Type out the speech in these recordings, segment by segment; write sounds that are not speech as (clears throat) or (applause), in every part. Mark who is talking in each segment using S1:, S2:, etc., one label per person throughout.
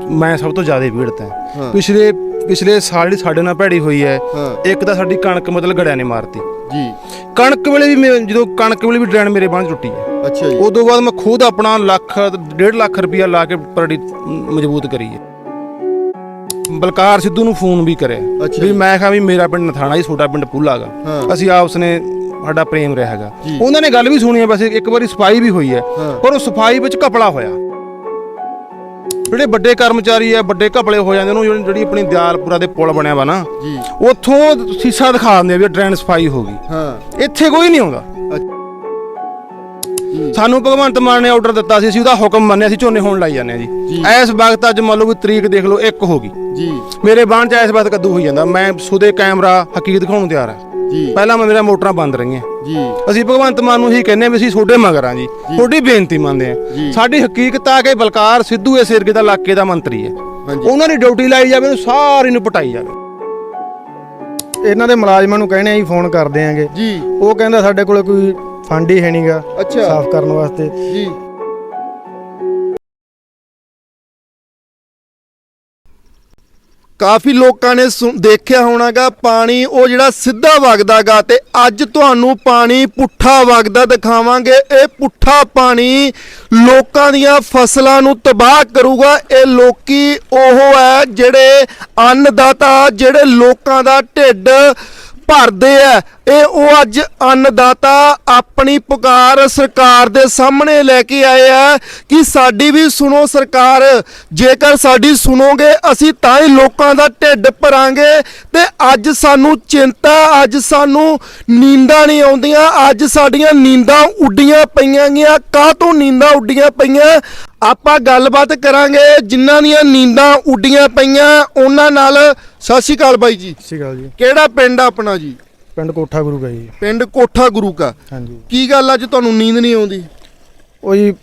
S1: ਮੈਂ ਸਭ ਤੋਂ ਜ਼ਿਆਦਾ ਪੀੜਤ ਹਾਂ
S2: ਹਾਂ।
S1: ਪਿਛਲੇ ਪਿਛਲੇ ਸਾਲ ਜਿਹੜੀ ਸਾਡੇ ਨਾਲ ਭੈੜੀ ਹੋਈ ਹੈ
S2: ਹਾਂ।
S1: ਇੱਕ ਤਾਂ ਸਾਡੀ ਕਣਕ ਮਤਲਬ ਗੜਿਆਂ ਨੇ ਮਾਰਤੀ
S2: ਜੀ
S1: ਕਣਕ ਵੇਲੇ ਵੀ ਜਦੋਂ ਕਣਕ ਵੇਲੇ ਵੀ ਡਰੈਨ ਮੇਰੇ ਬਾਂਹ ਟੁੱਟੀ ਹੈ
S2: ਅੱਛਾ ਜੀ
S1: ਉਦੋਂ ਬਾਅਦ ਮੈਂ ਖੁਦ ਆਪਣਾ ਲੱਖ ਡੇਢ ਲੱਖ ਰੁਪਇਆ ਲਾ ਕੇ ਪਰੜੀ ਮਜ਼ਬੂਤ ਕਰੀ ਹੈ ਬਲਕਾਰ ਸਿੱਧੂ ਨੂੰ ਫੋਨ ਵੀ ਕਰਿਆ ਵੀ। ਮੈਂ ਕਿਹਾ ਵੀ ਮੇਰਾ ਪਿੰਡ ਨਥਾਣਾ ਜੀ ਛੋਟਾ ਪਿੰਡ ਪੂਲਾਗਾ
S2: ਹਾਂ।
S1: ਅਸੀਂ ਆਪਸ ਨੇ ਸਾਡਾ ਪ੍ਰੇਮ ਰਿਹਾ ਹੈਗਾ। ਉਹਨਾਂ ਨੇ ਗੱਲ ਵੀ ਸੁਣੀ ਹੈ ਵੈਸੇ ਇੱਕ ਵਾਰੀ ਸਫ਼ਾਈ ਵੀ ਹੋਈ ਹੈ
S2: ਹਾਂ।
S1: ਪਰ ਉਹ ਸਫ਼ਾਈ ਵਿੱਚ ਕਪੜਾ ਹੋਇਆ ਜਿਹੜੇ ਵੱਡੇ ਕਰਮਚਾਰੀ ਹੈ ਵੱਡੇ ਘਪਲੇ ਹੋ ਜਾਂਦੇ ਉਹਨੂੰ ਜਿਹੜੀ- ਆਪਣੀ ਦਿਆਲਪੁਰਾ ਦੇ ਪੁਲ ਬਣਿਆ ਵਾ ਨਾ
S2: ਜੀ।
S1: ਉੱਥੋਂ ਸੀਸਾ ਦਿਖਾ ਦਿੰਦੇ ਆ ਵੀ ਡਰੇਨ ਸਫ਼ਾਈ ਹੋ ਗਈ।
S2: ਹਾਂ।
S1: ਇੱਥੇ ਕੋਈ ਨਹੀਂ ਆਉਂਦਾ। ਸਾਨੂੰ ਭਗਵੰਤ ਮਾਨ ਨੇ ਆਰਡਰ ਦਿੱਤਾ ਸੀ ਅਸੀਂ ਉਹਦਾ ਹੁਕਮ ਮੰਨਿਆ ਸੀ ਝੋਨੇ ਹੋਣ ਲਾਈ ਜਾਂਦੇ ਆ ਜੀ। ਇਸ ਵਕਤ ਅੱਜ ਮੰਨ ਲਓ ਵੀ ਤਰੀਕ ਦੇਖ ਲਓ ਇੱਕ ਹੋ ਗਈ।
S2: ਜੀ।
S1: ਮੇਰੇ ਬਾਣ ਚ ਇਸ ਵਕਤ ਕੱਦੂ ਹੋਈ ਜਾਂਦਾ। ਮੈਂ ਸੁਦੇ ਕੈਮਰਾ ਹਕੀਕਤ ਦਿਖਾਉਣ ਨੂੰ ਤਿਆਰ ਹਾਂ
S2: ਜੀ।
S1: ਪਹਿਲਾਂ ਮੇਰਾ ਮੋਟਰਾਂ ਬੰਦ ਰਹੀਆਂ।
S2: ਜੀ।
S1: ਅਸੀਂ ਭਗਵੰਤ ਮਾਨ ਨੂੰ ਹੀ ਕਹਿੰਦੇ ਵੀ ਅਸੀਂ ਤੁਹਾਡੇ ਮਗਰ ਆ ਜੀ। ਤੁਹਾਡੀ ਬੇਨਤੀ ਮੰਨਦੇ। ਆ ਸਾਡੀ ਹਕੀਕਤ ਆ ਕਿ ਬਲਕਾਰ ਸਿੱਧੂ ਇਸ ਏਰੀਏ ਦਾ ਇਲਾਕੇ ਦਾ ਮੰਤਰੀ ਹੈ। ਉਹਨਾਂ ਦੀ ਡਿਊਟੀ ਲਾਈ ਜਾਵੇ ਉਹਨੂੰ ਸਾਰੀ ਨੂੰ ਪਟਾਈ ਜਾਵੇ।
S3: ਇਹਨਾਂ ਦੇ ਮੁਲਾਜ਼ਮਾਂ ਨੂੰ ਕਹਿੰਦੇ ਆ ਜੀ ਫੋਨ ਕਰਦੇ ਆਂਗੇ।
S2: ਜੀ।
S3: ਉਹ ਕਹਿੰਦਾ ਸਾਡੇ ਕੋਲੇ ਕੋਈ ਫੰਡ ਹੀ ਹੈ ਨਹੀਂਗਾ
S2: ਅੱਛਾ।
S3: ਸਾਫ਼ ਕਰਨ ਵਾਸਤੇ।
S2: ਜੀ। ਕਾਫੀ ਲੋਕਾਂ ਨੇ ਸੁਣ- ਦੇਖਿਆ ਹੋਣਾਗਾ, ਪਾਣੀ ਉਹ ਜਿਹੜਾ ਸਿੱਧਾ ਵਗਦਾਗਾ ਤੇ ਅੱਜ ਤੁਹਾਨੂੰ ਪਾਣੀ ਪੁੱਠਾ ਵਗਦਾ ਦਿਖਾਵਾਂਗੇ। ਇਹ ਪੁੱਠਾ ਪਾਣੀ ਲੋਕਾਂ ਦੀਆਂ ਫਸਲਾਂ ਨੂੰ ਤਬਾਹ ਕਰੂਗਾ। ਇਹ ਲੋਕੀ ਉਹ ਹੈ ਜਿਹੜੇ ਅੰਨਦਾਤਾ, ਜਿਹੜੇ ਲੋਕਾਂ ਦਾ ਢਿੱਡ ਭਰਦੇ ਆ। ਇਹ ਉਹ ਅੱਜ ਅੰਨਦਾਤਾ ਆਪਣੀ ਪੁਕਾਰ ਸਰਕਾਰ ਦੇ ਸਾਹਮਣੇ ਲੈ ਕੇ ਆਏ ਆ ਕਿ ਸਾਡੀ ਵੀ ਸੁਣੋ ਸਰਕਾਰ ਜੇਕਰ ਸਾਡੀ ਸੁਣੋਗੇ ਅਸੀਂ ਤਾਂ ਹੀ ਲੋਕਾਂ ਦਾ ਢਿੱਡ ਭਰਾਂਗੇ ਤੇ ਅੱਜ ਸਾਨੂੰ ਚਿੰਤਾ ਅੱਜ ਸਾਨੂੰ ਨੀਂਦਾਂ ਨਹੀਂ ਆਉਂਦੀਆਂ ਅੱਜ ਸਾਡੀਆਂ ਨੀਂਦਾਂ ਉੱਡੀਆਂ ਪਈਆਂ ਗੀਆਂ। ਕਾਹਤੋਂ ਨੀਂਦਾਂ ਉੱਡੀਆਂ ਪਈਆਂ? ਆਪਾਂ ਗੱਲਬਾਤ ਕਰਾਂਗੇ ਜਿਨ੍ਹਾਂ ਦੀਆਂ ਨੀਂਦਾਂ ਉੱਡੀਆਂ ਪਈਆਂ ਉਹਨਾਂ ਨਾਲ। ਸਤਿ ਸ਼੍ਰੀ ਅਕਾਲ ਬਾਈ ਜੀ।
S3: ਸਹੀ ਗੱਲ ਜੀ।
S2: ਕਿਹੜਾ ਪਿੰਡ ਆਪਣਾ ਜੀ?
S3: ਪਿੰਡ ਕੋਠਾ ਗੁਰੂ ਗਾ ਜੀ।
S2: ਪਿੰਡ ਕੋਠਾ ਗੁਰੂ ਕਾ।
S3: ਹਾਂਜੀ।
S2: ਕੀ ਗੱਲ ਅੱਜ ਤੁਹਾਨੂੰ ਨੀਂਦ ਨਹੀਂ ਆਉਂਦੀ?
S3: ਉਹ ਜੀ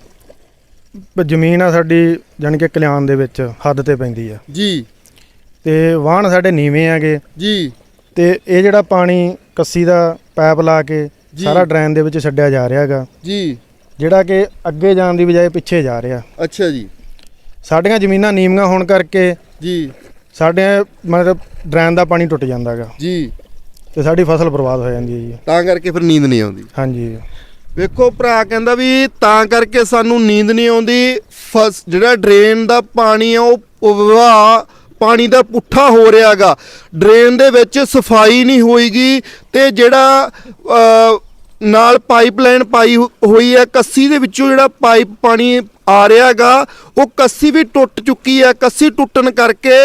S3: ਬ- ਜ਼ਮੀਨ ਆ ਸਾਡੀ ਜਾਣੀ ਕਿ ਕਲਿਆਣ ਦੇ ਵਿੱਚ ਹੱਦ ਤੇ ਪੈਂਦੀ ਆ।
S2: ਜੀ।
S3: ਤੇ ਵਾਹਣ ਸਾਡੇ ਨੀਵੇਂ ਆਗੇ
S2: ਜੀ।
S3: ਤੇ ਇਹ ਜਿਹੜਾ ਪਾਣੀ ਕੱਸੀ ਦਾ ਪਾਈਪ ਲਾ ਕੇ
S2: ਜੀ।
S3: ਸਾਰਾ ਡਰੇਨ ਦੇ ਵਿੱਚ ਛੱਡਿਆ ਜਾ ਰਿਹਾ ਹੈਗਾ।
S2: ਜੀ।
S3: ਜਿਹੜਾ ਕਿ ਅੱਗੇ ਜਾਣ ਦੀ ਬਜਾਏ ਪਿੱਛੇ ਜਾ ਰਿਹਾ।
S2: ਅੱਛਾ ਜੀ।
S3: ਸਾਡੀਆਂ ਜ਼ਮੀਨਾਂ ਨੀਵੀਆਂ ਹੋਣ ਕਰਕੇ
S2: ਜੀ।
S3: ਸਾਡੇ ਮਤਲਬ ਡਰੇਨ ਦਾ ਪਾਣੀ ਟੁੱਟ ਜਾਂਦਾ ਹੈਗਾ।
S2: ਜੀ।
S3: ਤੇ ਸਾਡੀ ਫਸਲ ਬਰਬਾਦ ਹੋ ਜਾਂਦੀ ਹੈ ਜੀ।
S2: ਤਾਂ ਕਰਕੇ ਫਿਰ ਨੀਂਦ ਨਹੀਂ ਆਉਂਦੀ।
S3: ਹਾਂਜੀ।
S2: ਵੇਖੋ ਭਰਾ ਕਹਿੰਦਾ ਵੀ ਤਾਂ ਕਰਕੇ ਸਾਨੂੰ ਨੀਂਦ ਨਹੀਂ ਆਉਂਦੀ। ਫਸ ਜਿਹੜਾ ਡਰੇਨ ਦਾ ਪਾਣੀ ਆ ਉਹ ਪ੍ਰਵਾਹ ਪਾਣੀ ਦਾ ਪੁੱਠਾ ਹੋ ਰਿਹਾਗਾ। ਡਰੇਨ ਦੇ ਵਿੱਚ ਸਫ਼ਾਈ ਨਹੀਂ ਹੋਈਗੀ ਤੇ ਜਿਹੜਾ ਨਾਲ ਪਾਈਪਲਾਈਨ ਪਾਈ ਹੋਈ ਹੈ। ਕੱਸੀ ਦੇ ਵਿੱਚੋਂ ਜਿਹੜਾ ਪਾਈਪ ਪਾਣੀ ਆ ਰਿਹਾਗਾ ਉਹ ਕੱਸੀ ਵੀ ਟੁੱਟ ਚੁੱਕੀ ਹੈ। ਕੱਸੀ ਟੁੱਟਣ ਕਰਕੇ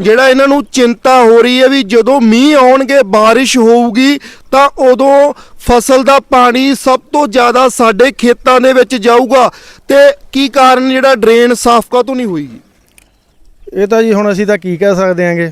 S2: ਜਿਹੜਾ ਇਹਨਾਂ ਨੂੰ ਚਿੰਤਾ ਹੋ ਰਹੀ ਹੈ ਵੀ ਜਦੋਂ ਮੀਂਹ ਆਉਣਗੇ ਬਾਰਿਸ਼ ਹੋਊਗੀ ਤਾਂ ਉਦੋਂ ਫਸਲ ਦਾ ਪਾਣੀ ਸਭ ਤੋਂ ਜ਼ਿਆਦਾ ਸਾਡੇ ਖੇਤਾਂ ਦੇ ਵਿੱਚ ਜਾਊਗਾ। ਤੇ ਕੀ ਕਾਰਨ ਜਿਹੜਾ ਡਰੇਨ ਸਾਫ਼ ਕਾਹਤੋਂ ਨਹੀਂ ਹੋਈਗੀ
S3: ਇਹ ਤਾਂ ਜੀ ਹੁਣ ਅਸੀਂ ਤਾਂ ਕੀ ਕਹਿ ਸਕਦੇ ਆਂਗੇ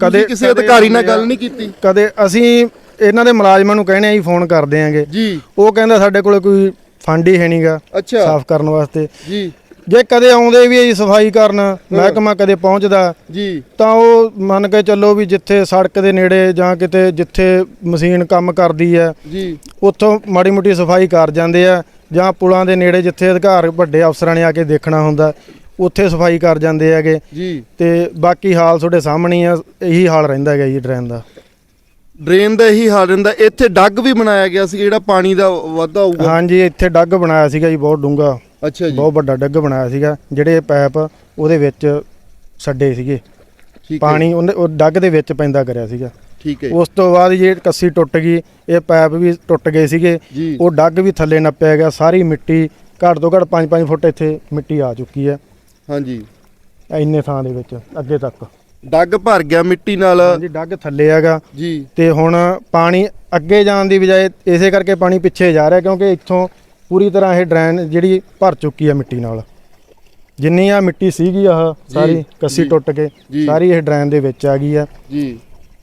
S2: ਕਦੇ ਕਿਸੇ ਅਧਿਕਾਰੀ ਨਾਲ ਗੱਲ ਨਹੀਂ ਕੀਤੀ?
S3: ਕਦੇ ਅਸੀਂ ਇਹਨਾਂ ਦੇ ਮੁਲਾਜ਼ਮਾਂ ਨੂੰ ਕਹਿੰਦੇ ਆ ਜੀ ਫੋਨ ਕਰਦੇ ਆਂਗੇ।
S2: ਜੀ।
S3: ਉਹ ਕਹਿੰਦਾ ਸਾਡੇ ਕੋਲੇ ਕੋਈ ਫੰਡ ਹੀ ਹੈ ਨਹੀਂਗਾ
S2: ਅੱਛਾ।
S3: ਸਾਫ਼ ਕਰਨ ਵਾਸਤੇ।
S2: ਜੀ।
S3: ਜੇ ਕਦੇ ਆਉਂਦੇ ਵੀ ਜੀ ਸਫ਼ਾਈ ਕਰਨ ਮਹਿਕਮਾ ਕਦੇ ਪਹੁੰਚਦਾ
S2: ਜੀ।
S3: ਤਾਂ ਉਹ ਮੰਨ ਕੇ ਚੱਲੋ ਵੀ ਜਿੱਥੇ ਸੜਕ ਦੇ ਨੇੜੇ ਜਾਂ ਕਿਤੇ ਜਿੱਥੇ ਮਸ਼ੀਨ ਕੰਮ ਕਰਦੀ ਹੈ
S2: ਜੀ।
S3: ਉੱਥੋਂ ਮਾੜੀ ਮੋਟੀ ਸਫ਼ਾਈ ਕਰ ਜਾਂਦੇ ਆ ਜਾਂ ਪੁਲਾਂ ਦੇ ਨੇੜੇ ਜਿੱਥੇ ਅਧਿਕਾਰ ਵੱਡੇ ਅਫਸਰਾਂ ਨੇ ਆ ਕੇ ਦੇਖਣਾ ਹੁੰਦਾ ਉੱਥੇ ਸਫ਼ਾਈ ਕਰ ਜਾਂਦੇ ਹੈਗੇ।
S2: ਜੀ।
S3: ਤੇ ਬਾਕੀ ਹਾਲ ਤੁਹਾਡੇ ਸਾਹਮਣੇ ਆ ਇਹੀ ਹਾਲ ਰਹਿੰਦਾ ਹੈਗਾ ਜੀ ਡਰੇਨ ਦਾ।
S2: ਡਰੇਨ ਦਾ ਇਹੀ ਹਾਲ ਰਹਿੰਦਾ। ਇੱਥੇ ਡੱਗ ਵੀ ਬਣਾਇਆ ਗਿਆ ਸੀ ਜਿਹੜਾ ਪਾਣੀ ਦਾ ਵਾਧਾ ਹੋਊਗਾ।
S3: ਹਾਂਜੀ ਇੱਥੇ ਡੱਗ ਬਣਾਇਆ ਸੀਗਾ ਜੀ ਬਹੁਤ ਡੂੰਘਾ।
S2: ਅੱਛਾ ਜੀ।
S3: ਬਹੁਤ ਵੱਡਾ ਡੱਗ ਬਣਾਇਆ ਸੀਗਾ ਜਿਹੜੇ ਪਾਈਪ ਉਹਦੇ ਵਿੱਚ ਛੱਡੇ ਸੀਗੇ।
S2: ਠੀਕ ਹੈ
S3: ਪਾਣੀ ਉਹਨੇ ਉਹ ਡੱਗ ਦੇ ਵਿੱਚ ਪੈਂਦਾ ਕਰਿਆ ਸੀਗਾ।
S2: ਠੀਕ ਹੈ
S3: ਉਸ ਤੋਂ ਬਾਅਦ ਜੇ ਕੱਸੀ ਟੁੱਟ ਗਈ ਇਹ ਪਾਈਪ ਵੀ ਟੁੱਟ ਗਏ ਸੀਗੇ।
S2: ਜੀ।
S3: ਉਹ ਡੱਗ ਵੀ ਥੱਲੇ ਨੱਪਿਆ ਗਿਆ ਸਾਰੀ ਮਿੱਟੀ ਘੱਟ ਤੋਂ ਘੱਟ 5-5 ਫੁੱਟ ਇੱਥੇ ਮਿੱਟੀ ਆ ਚੁੱਕੀ ਹੈ।
S2: ਹਾਂਜੀ।
S3: ਇੰਨੇ ਥਾਂ ਦੇ ਵਿੱਚ ਅੱਗੇ ਤੱਕ।
S2: ਡੱਗ ਭਰ ਗਿਆ ਮਿੱਟੀ ਨਾਲ।
S3: ਹਾਂਜੀ ਡੱਗ ਥੱਲੇ ਹੈਗਾ।
S2: ਜੀ।
S3: ਤੇ ਹੁਣ ਪਾਣੀ ਅੱਗੇ ਜਾਣ ਦੀ ਬਜਾਏ ਇਸੇ ਕਰਕੇ ਪਾਣੀ ਪਿੱਛੇ ਜਾ ਰਿਹਾ ਕਿਉਂਕਿ ਇੱਥੋਂ ਪੂਰੀ ਤਰ੍ਹਾਂ ਇਹ ਡਰੇਨ ਜਿਹੜੀ ਭਰ ਚੁੱਕੀ ਹੈ ਮਿੱਟੀ ਨਾਲ। ਜਿੰਨੀ ਆ ਮਿੱਟੀ ਸੀਗੀ ਆਹ ਸਾਰੀ ਕੱਸੀ ਟੁੱਟ ਕੇ। ਸਾਰੀ ਇਹ ਡਰੇਨ ਦੇ ਵਿੱਚ ਆ ਗਈ ਹੈ
S2: ਜੀ।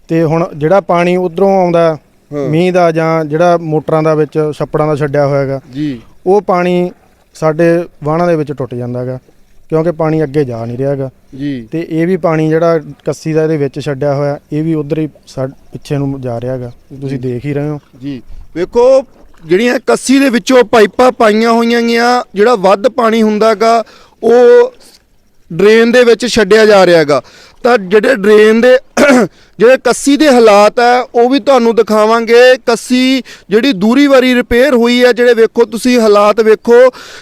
S3: ਤੇ ਹੁਣ ਜਿਹੜਾ ਪਾਣੀ ਉਧਰੋਂ ਆਉਂਦਾ। ਮੀਂਹ ਦਾ ਜਾਂ ਜਿਹੜਾ ਮੋਟਰਾਂ ਦਾ ਵਿੱਚ ਛੱਪੜਾਂ ਦਾ ਛੱਡਿਆ ਹੋਇਆ ਹੈਗਾ
S2: ਜੀ।
S3: ਉਹ ਪਾਣੀ ਸਾਡੇ ਵਾਹਣਾਂ ਦੇ ਵਿੱਚ ਟੁੱਟ ਜਾਂਦਾ ਹੈਗਾ। ਕਿਉਂਕਿ ਪਾਣੀ ਅੱਗੇ ਜਾ ਨਹੀਂ ਰਿਹਾ ਹੈਗਾ।
S2: ਜੀ।
S3: ਤੇ ਇਹ ਵੀ ਪਾਣੀ ਜਿਹੜਾ ਕੱਸੀ ਦਾ ਇਹਦੇ ਵਿੱਚ ਛੱਡਿਆ ਹੋਇਆ ਇਹ ਵੀ ਉਧਰ ਹੀ ਸਾ- ਪਿੱਛੇ ਨੂੰ ਜਾ ਰਿਹਾ ਹੈਗਾ। ਤੁਸੀਂ ਦੇਖ ਹੀ ਰਹੇ ਹੋ।
S2: ਜੀ। ਵੇਖੋ ਜਿਹੜੀਆਂ ਕੱਸੀ ਦੇ ਵਿੱਚੋਂ ਪਾਈਪਾਂ ਪਾਈਆਂ ਹੋਈਆਂ ਗੀਆਂ ਜਿਹੜਾ ਵੱਧ ਪਾਣੀ ਹੁੰਦਾਗਾ ਉਹ ਡਰੇਨ ਦੇ ਵਿੱਚ ਛੱਡਿਆ ਜਾ ਰਿਹਾ ਹੈਗਾ। ਤਾਂ ਜਿਹੜੇ ਡਰੇਨ ਦੇ (clears throat) ਜਿਹੜੇ ਕੱਸੀ ਦੇ ਹਾਲਾਤ ਹੈ ਉਹ ਵੀ ਤੁਹਾਨੂੰ ਦਿਖਾਵਾਂਗੇ। ਕੱਸੀ ਜਿਹੜੀ ਦੂਰੀ ਵਾਰੀ ਰਿਪੇਅਰ ਹੋਈ ਹੈ ਜਿਹੜੇ ਵੇਖੋ ਤੁਸੀਂ ਹਾਲਾਤ ਵੇਖੋ,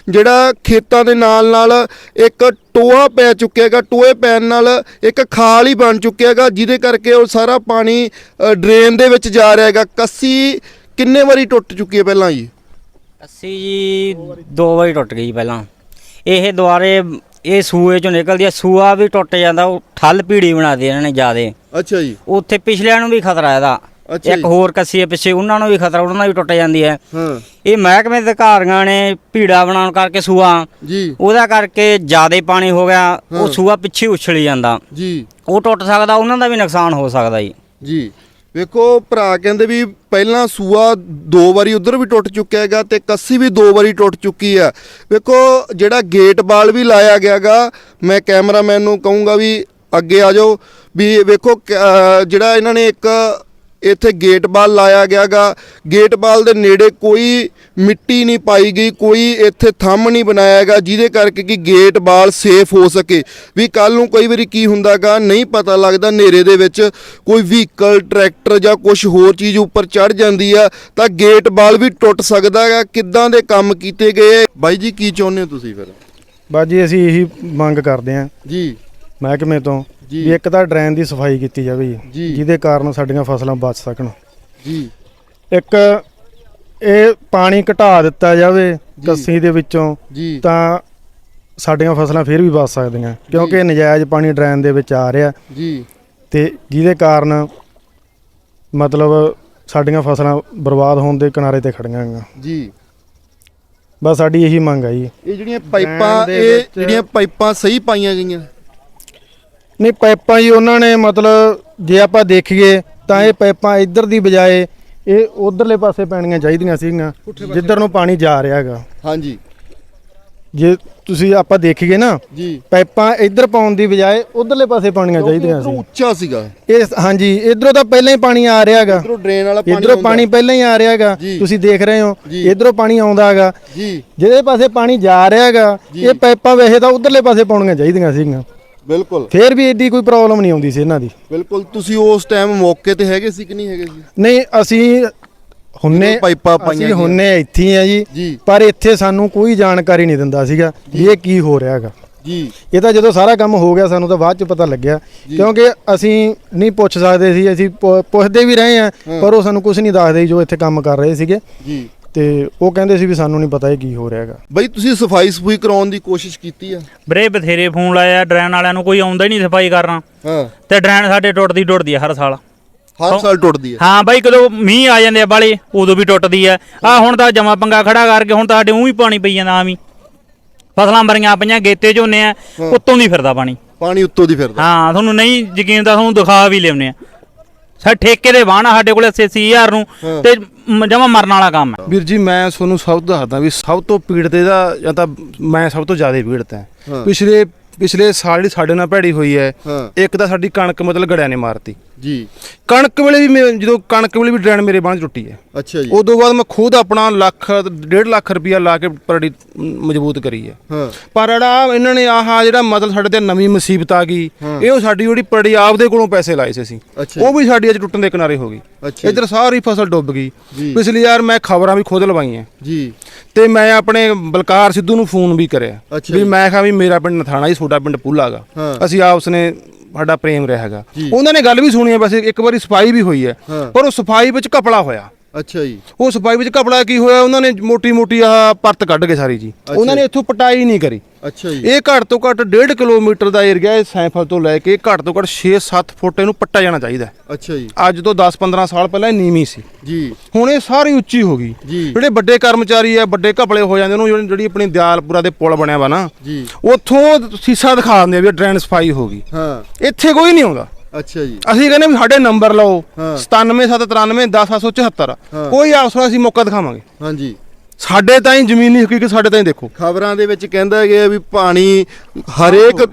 S2: ਜਿਹੜਾ ਖੇਤਾਂ ਦੇ ਨਾਲ ਨਾਲ ਇੱਕ ਟੋਆ ਪੈ ਚੁੱਕਿਆ ਹੈਗਾ, ਟੋਏ ਪੈਣ ਨਾਲ ਇੱਕ ਖਾਲ ਹੀ ਬਣ ਚੁੱਕਿਆ ਹੈਗਾ, ਜਿਹਦੇ ਕਰਕੇ ਉਹ ਸਾਰਾ ਪਾਣੀ ਡਰੇਨ ਦੇ ਵਿੱਚ ਜਾ ਰਿਹਾ ਹੈਗਾ। ਕੱਸੀ ਕਿੰਨੇ ਵਾਰੀ ਟੁੱਟ ਚੁੱਕੀ ਹੈ ਪਹਿਲਾਂ ਜੀ?
S4: ਕੱਸੀ ਜੀ ਦੋ ਵਾਰੀ ਟੁੱਟ ਗਈ ਜੀ ਪਹਿਲਾਂ। ਇਹ ਦੁਆਰੇ ਇਹ ਸੂਏ ਚੋਂ ਨਿਕਲਦੀ ਆ ਸੂਆ ਵੀ ਟੁੱਟ ਜਾਂਦਾ ਉਹ ਠੱਲ ਭੀੜੀ ਬਣਾ ਦੇ ਇਹਨਾਂ ਨੇ ਜਿਆਦੇ।
S2: ਅੱਛਾ ਜੀ।
S4: ਉੱਥੇ ਪਿਛਲਿਆਂ ਨੂੰ ਵੀ ਖਤਰਾ ਇਹਦਾ।
S2: ਅੱਛਾ
S4: ਇੱਕ। ਹੋਰ ਕੱਸੀ ਪਿੱਛੇ ਉਹਨਾਂ ਨੂੰ ਵੀ ਖਤਰਾ ਉਹਨਾਂ ਵੀ ਟੁੱਟ ਜਾਂਦੀ ਹੈ।
S2: ਹਾਂ।
S4: ਇਹ ਮਹਿਕਮੇ ਅਧਿਕਾਰੀਆਂ ਨੇ ਭੀੜਾ ਬਣਾਉਣ ਕਰਕੇ ਸੂਆ
S2: ਜੀ।
S4: ਉਹਦਾ ਕਰਕੇ ਜਿਆਦੇ ਪਾਣੀ ਹੋ ਗਿਆ ਉਹ ਸੂਆ ਪਿੱਛੇ ਉਛਲੀ ਜਾਂਦਾ।
S2: ਜੀ।
S4: ਉਹ ਟੁੱਟ ਸਕਦਾ ਉਹਨਾਂ ਦਾ ਵੀ ਨੁਕਸਾਨ ਹੋ ਸਕਦਾ ਜੀ।
S2: ਜੀ। ਵੇਖੋ, ਭਰਾ ਕਹਿੰਦੇ ਵੀ ਪਹਿਲਾਂ ਸੂਆ ਦੋ ਵਾਰੀ ਉਧਰ ਵੀ ਟੁੱਟ ਚੁੱਕਿਆ ਹੈਗਾ ਤੇ ਕੱਸੀ ਵੀ ਦੋ ਵਾਰੀ ਟੁੱਟ ਚੁੱਕੀ ਆ। ਵੇਖੋ, ਜਿਹੜਾ ਗੇਟ ਬਾਲ ਵੀ ਲਾਇਆ ਗਿਆਗਾ ਮੈਂ ਕੈਮਰਾਮੈਨ ਨੂੰ ਕਹੂੰਗਾ ਵੀ ਅੱਗੇ ਆ ਜਾਓ ਵੀ ਵੇਖੋ, ਕ- ਜਿਹੜਾ ਇਹਨਾਂ ਨੇ ਇੱਕ ਇੱਥੇ ਗੇਟ ਬਾਲ ਲਾਇਆ ਗਿਆਗਾ। ਗੇਟ ਬਾਲ ਦੇ ਨੇੜੇ ਕੋਈ ਮਿੱਟੀ ਨਹੀਂ ਪਾਈ ਗਈ ਕੋਈ ਇੱਥੇ ਥੰਮ ਨਹੀਂ ਬਣਾਇਆ ਗਿਆ ਜਿਹਦੇ ਕਰਕੇ ਕਿ ਗੇਟ ਬਾਲ ਸੇਫ ਹੋ ਸਕੇ। ਵੀ ਕੱਲ ਨੂੰ ਕਈ ਵਾਰੀ ਕੀ ਹੁੰਦਾਗਾ ਨਹੀਂ ਪਤਾ ਲੱਗਦਾ ਹਨੇਰੇ ਦੇ ਵਿੱਚ ਕੋਈ ਵਹੀਕਲ ਟਰੈਕਟਰ ਜਾਂ ਕੁਝ ਹੋਰ ਚੀਜ਼ ਉੱਪਰ ਚੜ ਜਾਂਦੀ ਆ ਤਾਂ ਗੇਟ ਬਾਲ ਵੀ ਟੁੱਟ ਸਕਦਾ ਹੈ ਕਿੱਦਾਂ ਦੇ ਕੰਮ ਕੀਤੇ ਗਏ? ਬਾਈ ਜੀ ਕੀ ਚਾਹੁੰਦੇ ਹੋ ਤੁਸੀਂ ਫਿਰ?
S3: ਬਾਜੀ ਅਸੀਂ ਇਹੀ ਮੰਗ ਕਰਦੇ ਆਂ
S2: ਜੀ।
S3: ਮਹਿਕਮੇ ਤੋਂ
S2: ਜੀ।
S3: ਵੀ ਇੱਕ ਤਾਂ ਡਰੇਨ ਦੀ ਸਫ਼ਾਈ ਕੀਤੀ ਜਾਵੇ ਜੀ। ਜਿਹਦੇ ਕਾਰਨ ਸਾਡੀਆਂ ਫਸਲਾਂ ਬਚ ਸਕਣ।
S2: ਜੀ।
S3: ਇੱਕ ਇਹ ਪਾਣੀ ਘਟਾ ਦਿੱਤਾ ਜਾਵੇ ਕੱਸੀ ਦੇ ਵਿੱਚੋਂ ਤਾਂ ਸਾਡੀਆਂ ਫਸਲਾਂ ਫਿਰ ਵੀ ਬਚ ਸਕਦੀਆਂ ਕਿਉਂਕਿ ਨਜਾਇਜ਼ ਪਾਣੀ ਡਰੇਨ ਦੇ ਵਿੱਚ ਆ ਰਿਹਾ।
S2: ਜੀ।
S3: ਤੇ ਜਿਹਦੇ ਕਾਰਨ ਮਤਲਬ ਸਾਡੀਆਂ ਫਸਲਾਂ ਬਰਬਾਦ ਹੋਣ ਦੇ ਕਿਨਾਰੇ ਤੇ ਖੜੀਆਂ ਗਈਆਂ।
S2: ਜੀ।
S3: ਬਸ ਸਾਡੀ ਇਹੀ ਮੰਗ ਹੈ ਜੀ।
S2: ਇਹ ਜਿਹੜੀਆਂ ਪਾਈਪਾਂ ਇਹ ਜਿਹੜੀਆਂ ਪਾਈਪਾਂ ਸਹੀ ਪਾਈਆਂ ਗਈਆਂ।
S3: ਨਹੀਂ ਪਾਈਪਾਂ ਜੀ ਉਹਨਾਂ ਨੇ ਮਤਲਬ ਜੇ ਆਪਾਂ ਦੇਖੀਏ ਤਾਂ ਇਹ ਪਾਈਪਾਂ ਇੱਧਰ ਦੀ ਬਜਾਏ ਇਹ ਉਧਰਲੇ ਪਾਸੇ ਪੈਣੀਆਂ ਚਾਹੀਦੀਆਂ ਸੀਗੀਆਂ ਜਿੱਧਰ ਨੂੰ ਪਾਣੀ ਜਾ ਰਿਹਾ ਹੈਗਾ।
S2: ਹਾਂਜੀ।
S3: ਜੇ ਤੁਸੀਂ ਆਪਾਂ ਦੇਖੀਏ ਨਾ
S2: ਜੀ।
S3: ਪਾਈਪਾਂ ਇੱਧਰ ਪਾਉਣ ਦੀ ਬਜਾਏ ਉਧਰਲੇ ਪਾਸੇ ਪਾਉਣੀਆਂ ਚਾਹੀਦੀਆਂ ਸੀ।
S2: ਉੱਚਾ ਸੀਗਾ।
S3: ਇਹ ਹਾਂਜੀ ਇਧਰੋਂ ਤਾਂ ਪਹਿਲਾਂ ਹੀ ਪਾਣੀ ਆ ਰਿਹਾ ਹੈਗਾ।
S2: ਇਧਰੋਂ ਡਰੇਨ ਵਾਲਾ ਪਾਣੀ
S3: ਇਧਰੋਂ। ਪਾਣੀ ਪਹਿਲਾਂ ਹੀ ਆ ਰਿਹਾ ਹੈਗਾ। ਤੁਸੀਂ ਦੇਖ ਰਹੇ ਹੋ। ਇਧਰੋਂ ਪਾਣੀ ਆਉਂਦਾ ਹੈਗਾ।
S2: ਜੀ।
S3: ਜਿਹਦੇ ਪਾਸੇ ਪਾਣੀ ਜਾ ਰਿਹਾ ਹੈਗਾ। ਇਹ ਪਾਈਪਾਂ ਵੈਸੇ ਤਾਂ ਉਧਰਲੇ ਪਾਸੇ ਪਾਉਣੀਆਂ ਚਾਹੀਦੀਆਂ ਸੀਗੀਆਂ।
S2: ਬਿਲਕੁਲ।
S3: ਫੇਰ ਵੀ ਏਡੀ ਕੋਈ ਪ੍ਰੋਬਲਮ ਨਹੀਂ ਆਉਂਦੀ ਸੀ ਇਹਨਾਂ ਦੀ।
S2: ਬਿਲਕੁਲ ਤੁਸੀਂ ਉਸ ਟਾਈਮ ਮੌਕੇ ਤੇ ਹੈਗੇ ਸੀ ਕਿ ਨਹੀਂ ਹੈਗੇ ਸੀ?
S3: ਨਹੀਂ ਅਸੀਂ ਹੁੰਨੇ
S2: ਪਾਈਪਾਂ ਪਾਈਆਂ
S3: ਅਸੀਂ। ਹੁੰਨੇ ਇੱਥੇ ਆ ਜੀ। ਪਰ ਇੱਥੇ ਸਾਨੂੰ ਕੋਈ ਜਾਣਕਾਰੀ ਨਹੀਂ ਦਿੰਦਾ ਸੀਗਾ ਵੀ ਇਹ ਕੀ ਹੋ ਰਿਹਾ ਹੈਗਾ।
S2: ਜੀ।
S3: ਇਹ ਤਾਂ ਜਦੋਂ ਸਾਰਾ ਕੰਮ ਹੋ ਗਿਆ ਸਾਨੂੰ ਤਾਂ ਬਾਅਦ ਚ ਪਤਾ ਲੱਗਿਆ। ਕਿਉਂਕਿ ਅਸੀਂ ਨਹੀਂ ਪੁੱਛ ਸਕਦੇ ਸੀ ਅਸੀਂ ਪੁੱਛਦੇ ਵੀ ਰਹੇ ਆ ਪਰ ਉਹ ਸਾਨੂੰ ਕੁਝ ਨਹੀਂ ਦੱਸਦੇ ਜੋ ਇੱਥੇ ਕੰਮ ਕਰ ਰਹੇ ਸੀਗੇ।
S2: ਜੀ।
S3: ਤੇ ਉਹ ਕਹਿੰਦੇ ਸੀ ਵੀ ਸਾਨੂੰ ਨਹੀਂ ਪਤਾ ਇਹ ਕੀ ਹੋ ਰਿਹਾ ਹੈਗਾ।
S2: ਬਈ ਤੁਸੀਂ ਸਫ਼ਾਈ ਸਫੂਈ ਕਰਾਉਣ ਦੀ ਕੋਸ਼ਿਸ਼ ਕੀਤੀ ਆ?
S5: ਵੀਰੇ ਬਥੇਰੇ ਫੋਨ ਲਾਇਆ ਡਰੈਨ ਵਾਲਿਆਂ ਨੂੰ ਕੋਈ ਆਉਂਦਾ ਹੀ ਨਹੀਂ ਸਫ਼ਾਈ ਕਰਨਾ।
S2: ਹਾਂ।
S5: ਤੇ ਡਰੈਨ ਸਾਡੇ ਟੁੱਟਦੀ ਟੁੱਟਦੀ ਆ ਹਰ ਸਾਲ।
S2: ਹਰ ਸਾਲ ਟੁੱਟਦੀ ਆ।
S5: ਹਾਂ ਬਾਈ ਕਦੋਂ ਮੀਂਹ ਆ ਜਾਂਦੇ ਆ ਬਾਲੇ ਉਦੋਂ ਵੀ ਟੁੱਟਦੀ ਆ। ਆ ਹੁਣ ਤਾਂ ਜਮਾ ਪੰਗਾ ਖੜਾ ਕਰਕੇ ਹੁਣ ਤਾਂ ਸਾਡੇ ਊਂ ਹੀ ਪਾਣੀ ਪਈ ਜਾਂਦਾ ਆਵੀਂ ਫਸਲਾਂ ਮਰੀਆਂ ਪਈਆਂ ਗੇਤੇ ਝੋਨੇ ਆ ਉੱਤੋਂ ਦੀ ਫਿਰਦਾ ਪਾਣੀ।
S2: ਪਾਣੀ ਉੱਤੋਂ ਦੀ ਫਿਰਦਾ।
S5: ਹਾਂ ਤੁਹਾਨੂੰ ਨਹੀਂ ਯਕੀਨ ਤਾਂ ਤੁਹਾਨੂੰ ਦਿਖਾ ਵੀ ਲਿਆਉਨੇ ਆ। ਸਾ ਠੇਕੇ ਦੇ ਵਾਹਣ ਸਾਡੇ ਕੋਲੇ 80000 ਨੂੰ ਤੇ ਜਮਾ ਮਰਨ ਵਾਲਾ ਕੰਮ ਹੈ।
S1: ਵੀਰ ਜੀ ਮੈਂ ਤੁਹਾਨੂੰ ਸਭ ਦੱਸਦਾ ਵੀ ਸਭ ਤੋਂ ਪੀੜਤ ਇਹਦਾ ਜਾਂ ਤਾਂ ਮੈਂ ਸਭ ਤੋਂ ਜ਼ਿਆਦਾ ਪੀੜਤ
S2: ਹਾਂ।
S1: ਪਿਛਲੇ ਪਿਛਲੇ ਸਾਲ ਜਿਹੜੀ ਸਾਡੇ ਨਾਲ ਭੈੜੀ ਹੋਈ ਹਾਂ। ਇੱਕ ਤਾਂ ਸਾਡੀ ਕਣਕ ਮਤਲਬ ਗੜਿਆਂ ਨੇ ਮਾਰਤੀ।
S2: ਜੀ।
S1: ਕਣਕ ਵੇਲੇ ਵੀ ਮੈਂ- ਜਦੋਂ ਕਣਕ ਵੇਲੇ ਵੀ ਡਰੈਨ ਮੇਰੇ ਬਾਂਹ 'ਚ ਟੁੱਟੀ ਹੈ।
S2: ਅੱਛਾ ਜੀ।
S1: ਉਦੋਂ ਬਾਅਦ ਮੈਂ ਖੁਦ ਆਪਣਾ ਲੱਖ ਡੇਢ ਲੱਖ ਰੁਪਇਆ ਲਾ ਕੇ ਪਰੜੀ ਮਜ਼ਬੂਤ ਕਰੀ ਹੈ।
S2: ਹਾਂ।
S1: ਪਰ ਜਿਹੜਾ ਇਹਨਾਂ ਨੇ ਆਹ ਜਿਹੜਾ ਮਤਲਬ ਸਾਡੇ ਤੇ ਨਵੀਂ ਮੁਸੀਬਤ ਆ ਗਈ ਇਹ ਉਹ ਸਾਡੀ ਜਿਹੜੀ ਪਰੜੀ ਆਪਦੇ ਕੋਲੋਂ ਪੈਸੇ ਲਾਏ ਸੀ ਅਸੀਂ।
S2: ਅੱਛਾ
S1: ਉਹ ਵੀ ਸਾਡੀ ਅੱਜ ਟੁੱਟਣ ਦੇ ਕਿਨਾਰੇ ਹੋ ਗਈ।
S2: ਅੱਛਾ।
S1: ਇੱਧਰ ਸਾਰੀ ਫਸਲ ਡੁੱਬ ਗਈ।
S2: ਜੀ।
S1: ਪਿਛਲੀ ਯਾਰ ਮੈਂ ਖਬਰਾਂ ਵੀ ਖੁਦ ਲਵਾਈਆਂ।
S2: ਜੀ।
S1: ਤੇ ਮੈਂ ਆਪਣੇ ਬਲਕਾਰ ਸਿੱਧੂ ਨੂੰ ਫੋਨ ਵੀ ਕਰਿਆ।
S2: ਅੱਛਾ
S1: ਵੀ
S2: ਜੀ।
S1: ਮੈਂ ਕਿਹਾ ਵੀ ਮੇਰਾ ਪਿੰਡ ਨਥਾਣਾ ਜੀ ਤੁਹਾਡਾ ਪਿੰਡ ਪੁੱਲਾਗਾ।
S2: ਹਾਂ।
S1: ਅਸੀਂ ਆਪਸ ਨੇ ਸਾਡਾ ਪ੍ਰੇਮ ਰਿਹਾ ਹੈਗਾ। ਉਹਨਾਂ ਨੇ ਗੱਲ ਵੀ ਸੁਣੀ ਹੈ ਵੈਸੇ ਇੱਕ ਵਾਰੀ ਸਫ਼ਾਈ ਵੀ ਹੋਈ ਹੈ
S2: ਹਾਂ।
S1: ਪਰ ਉਹ ਸਫ਼ਾਈ ਵਿੱਚ ਕਪੜਾ ਹੋਇਆ
S2: ਅੱਛਾ ਜੀ।
S1: ਉਹ ਸਫ਼ਾਈ ਵਿੱਚ ਕਪੜਾ ਕੀ ਹੋਇਆ ਉਹਨਾਂ ਨੇ ਮੋਟੀ ਮੋਟੀ ਆਹ ਪਰਤ ਕੱਢ ਕੇ ਸਾਰੀ ਜੀ। ਉਹਨਾਂ ਨੇ ਇੱਥੋਂ ਪਟਾਈ ਨਹੀਂ ਕਰੀ।
S2: ਅੱਛਾ ਜੀ।
S1: ਇਹ ਘੱਟ ਤੋਂ ਘੱਟ 1.5 ਕਿਲੋਮੀਟਰ ਦਾ ਏਰੀਆ ਹੈ ਸੈਂਫਲ ਤੋਂ ਲੈ ਕੇ ਘੱਟ ਤੋਂ ਘੱਟ 6-7 ਫੁੱਟ ਇਹਨੂੰ ਪੱਟਿਆ ਜਾਣਾ ਚਾਹੀਦਾ।
S2: ਅੱਛਾ ਜੀ।
S1: ਅੱਜ ਤੋਂ 10-15 ਸਾਲ ਪਹਿਲਾਂ ਇਹ ਨੀਵੀਂ ਸੀ।
S2: ਜੀ।
S1: ਹੁਣ ਇਹ ਸਾਰੀ ਉੱਚੀ ਹੋ ਗਈ। ਜਿਹੜੇ ਵੱਡੇ ਕਰਮਚਾਰੀ ਆ ਵੱਡੇ ਘਪਲੇ ਹੋ ਜਾਂਦੇ ਉਹਨੂੰ ਜਿਹੜੀ- ਜਿਹੜੀ ਆਪਣੀ ਦਿਆਲਪੁਰਾ ਦੇ ਪੁਲ ਬਣਿਆ ਵਾ ਨਾ
S2: ਜੀ।
S1: ਉੱਥੋਂ ਸੀਸਾ ਦਿਖਾ ਦਿੰਦੇ ਆ ਵੀ ਡਰੇਨ ਸਫ਼ਾਈ ਹੋ ਗਈ।
S2: ਹਾਂ।
S1: ਇੱਥੇ ਕੋਈ ਨਹੀਂ ਆਉਂਦਾ।
S2: ਅੱਛਾ ਜੀ।
S1: ਅਸੀਂ ਕਹਿੰਦੇ ਵੀ ਸਾਡੇ ਨੰਬਰ ਲਓ
S2: ਹਾਂ।
S1: 97793 10774
S2: ਹਾਂ।
S1: ਕੋਈ ਆਸਰਾ ਅਸੀਂ ਮੌਕਾ ਦਿਖਾਵਾਂਗੇ।
S2: ਹਾਂਜੀ।
S1: ਸਾਡੇ ਤਾਂ ਹੀ ਜ਼ਮੀਨੀ ਹਕੀਕਤ ਸਾਡੇ ਤਾਂ ਹੀ ਦੇਖੋ।
S2: ਖਬਰਾਂ ਦੇ ਵਿੱਚ ਕਹਿੰਦਾ ਗਿਆ ਵੀ ਪਾਣੀ ਹਰੇਕ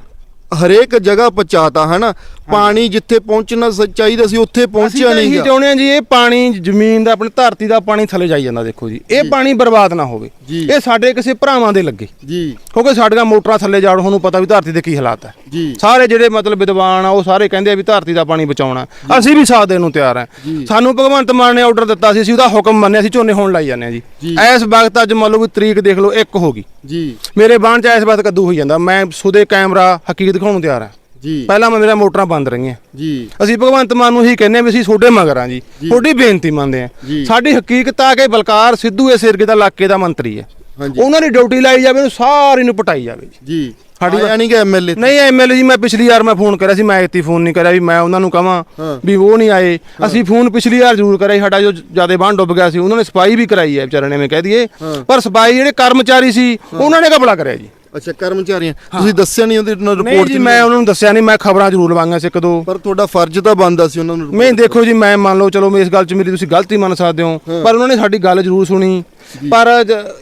S2: ਹਰੇਕ ਜਗ੍ਹਾ ਪਹੁੰਚਾਤਾ ਹਨਾ? ਪਾਣੀ ਜਿੱਥੇ ਪਹੁੰਚਣਾ ਸ- ਚਾਹੀਦਾ ਸੀ ਉੱਥੇ
S1: ਅਸੀਂ
S2: ਪਹੁੰਚਿਆ ਨਹੀਂ ਗਾ।
S1: ਚਾਹੁੰਦੇ ਹਾਂ ਜੀ ਇਹ ਪਾਣੀ ਜ਼ਮੀਨ ਦਾ ਆਪਣੀ ਧਰਤੀ ਦਾ ਪਾਣੀ ਥੱਲੇ ਜਾਈ ਜਾਂਦਾ ਦੇਖੋ ਜੀ। ਇਹ ਪਾਣੀ ਬਰਬਾਦ ਨਾ ਹੋਵੇ।
S2: ਜੀ।
S1: ਇਹ ਸਾਡੇ ਕਿਸੇ ਭਰਾਵਾਂ ਦੇ ਲੱਗੇ।
S2: ਜੀ।
S1: ਕਿਉਂਕਿ ਸਾਡੀਆਂ ਮੋਟਰਾਂ ਥੱਲੇ ਜਾਣ ਤੁਹਾਨੂੰ ਪਤਾ ਵੀ ਧਰਤੀ ਦੇ ਕੀ ਹਾਲਾਤ ਹੈ।
S2: ਜੀ।
S1: ਸਾਰੇ ਜਿਹੜੇ ਮਤਲਬ ਵਿਦਵਾਨ ਆ ਉਹ ਸਾਰੇ ਕਹਿੰਦੇ ਆ ਵੀ ਧਰਤੀ ਦਾ ਪਾਣੀ ਬਚਾਉਣਾ। ਅਸੀਂ ਵੀ ਸਾਥ ਦੇਣ ਨੂੰ ਤਿਆਰ ਆ ਸਾਨੂੰ ਭਗਵੰਤ ਮਾਨ ਨੇ ਆਰਡਰ ਦਿੱਤਾ ਸੀ ਅਸੀਂ ਉਹਦਾ ਹੁਕਮ ਮੰਨਿਆ ਸੀ ਝੋਨੇ ਹੋਣ ਲਾਈ ਜਾਂਦੇ ਆ ਜੀ।
S2: ਜੀ।
S1: ਇਸ ਵਕਤ ਅੱਜ ਮੰਨ ਲਓ ਵੀ ਤਰੀਕ ਦੇਖ ਲਓ ਇੱਕ ਹੋ ਗਈ।
S2: ਜੀ।
S1: ਮੇਰੇ ਬਾਣ ਚ ਇਸ ਵਕਤ ਕੱਦੂ ਹੋਈ ਜਾਂਦਾ। ਮੈਂ ਸੁਦੇ ਕੈਮਰਾ ਹਕੀਕਤ ਦਿਖਾਉਣ ਨੂੰ ਤਿਆਰ ਆ
S2: ਜੀ।
S1: ਪਹਿਲਾਂ ਮੇਰਾ ਮੋਟਰਾਂ ਬੰਦ ਰਹੀਆਂ।
S2: ਜੀ।
S1: ਅਸੀਂ ਭਗਵੰਤ ਮਾਨ ਨੂੰ ਇਹੀ ਕਹਿੰਦੇ ਆ ਵੀ ਅਸੀਂ ਤੁਹਾਡੇ ਮਗਰ ਆ ਜੀ। ਤੁਹਾਡੀ ਬੇਨਤੀ ਮੰਨਦੇ ਆ। ਸਾਡੀ ਹਕੀਕਤ ਆ ਕਿ ਬਲਕਾਰ ਸਿੱਧੂ ਇਸ ਏਰੀਏ ਦਾ ਇਲਾਕੇ ਦਾ ਮੰਤਰੀ ਹੈ। ਉਹਨਾਂ ਦੀ ਡਿਊਟੀ ਲਾਈ ਜਾਵੇ ਉਹਨੂੰ ਸਾਰੀ ਨੂੰ ਪਟਾਈ ਜਾਵੇ ਜੀ।
S2: ਜੀ।
S1: ਸਾਡੀ
S2: ਆਇਆ ਨਹੀਂ ਕਿ ਐਮਐਲਏ
S1: ਨਹੀਂ ਐਮਐਲਏ ਜੀ ਮੈਂ ਪਿਛਲੀ ਵਾਰ ਮੈਂ ਫੋਨ ਕਰਿਆ ਸੀ ਮੈਂ ਇੱਥੇ ਫੋਨ ਨਹੀਂ ਕਰਿਆ ਵੀ ਮੈਂ ਉਹਨਾਂ ਨੂੰ ਕਹਾਂ। ਵੀ ਉਹ ਨਹੀਂ ਆਏ। ਅਸੀਂ ਫੋਨ ਪਿਛਲੀ ਵਾਰ ਜ਼ਰੂਰ ਕਰਿਆ ਸਾਡਾ ਜੋ ਜ਼ਿਆਦਾ ਬਾਂਹ ਡੁੱਬ ਗਿਆ ਸੀ ਉਹਨਾਂ ਨੇ ਸਫ਼ਾਈ ਵੀ ਕਰਾਈ ਹੈ ਵਿਚਾਰਿਆਂ ਨੇ ਮੈਂ ਕਹਿ ਦਈਏ। ਪਰ ਸਫ਼ਾਈ ਜਿਹੜੇ ਕਰਮਚਾਰੀ ਸੀ ਉਹਨਾਂ ਨੇ ਕਬਲਾ ਕਰਿਆ ਜੀ।
S2: ਅੱਛਾ ਕਰਮਚਾਰੀਆਂ। ਤੁਸੀਂ ਦੱਸਿਆ ਨਹੀਂ ਉਹਦੀ ਰਿਪੋਰਟ
S1: ਜੀ ਮੈਂ ਉਹਨਾਂ ਨੂੰ ਦੱਸਿਆ ਨਹੀਂ ਮੈਂ ਖਬਰਾਂ ਜ਼ਰੂਰ ਲਵਾਂਗਾ ਸੀ ਇੱਕ ਦੋ।
S2: ਪਰ ਤੁਹਾਡਾ ਫਰਜ਼ ਤਾਂ ਬਣਦਾ ਸੀ ਉਹਨਾਂ ਨੂੰ
S1: ਮੈਂ ਦੇਖੋ ਜੀ ਮੈਂ ਮੰਨ ਲਓ ਚਲੋ ਮੈਂ ਇਸ ਗੱਲ 'ਚ ਮੇਰੀ ਤੁਸੀਂ ਗਲਤੀ ਮੰਨ ਸਕਦੇ ਹੋ ਪਰ ਉਹਨਾਂ ਨੇ ਸਾਡੀ ਗੱਲ ਜ਼ਰੂਰ ਸੁਣੀ। ਪਰ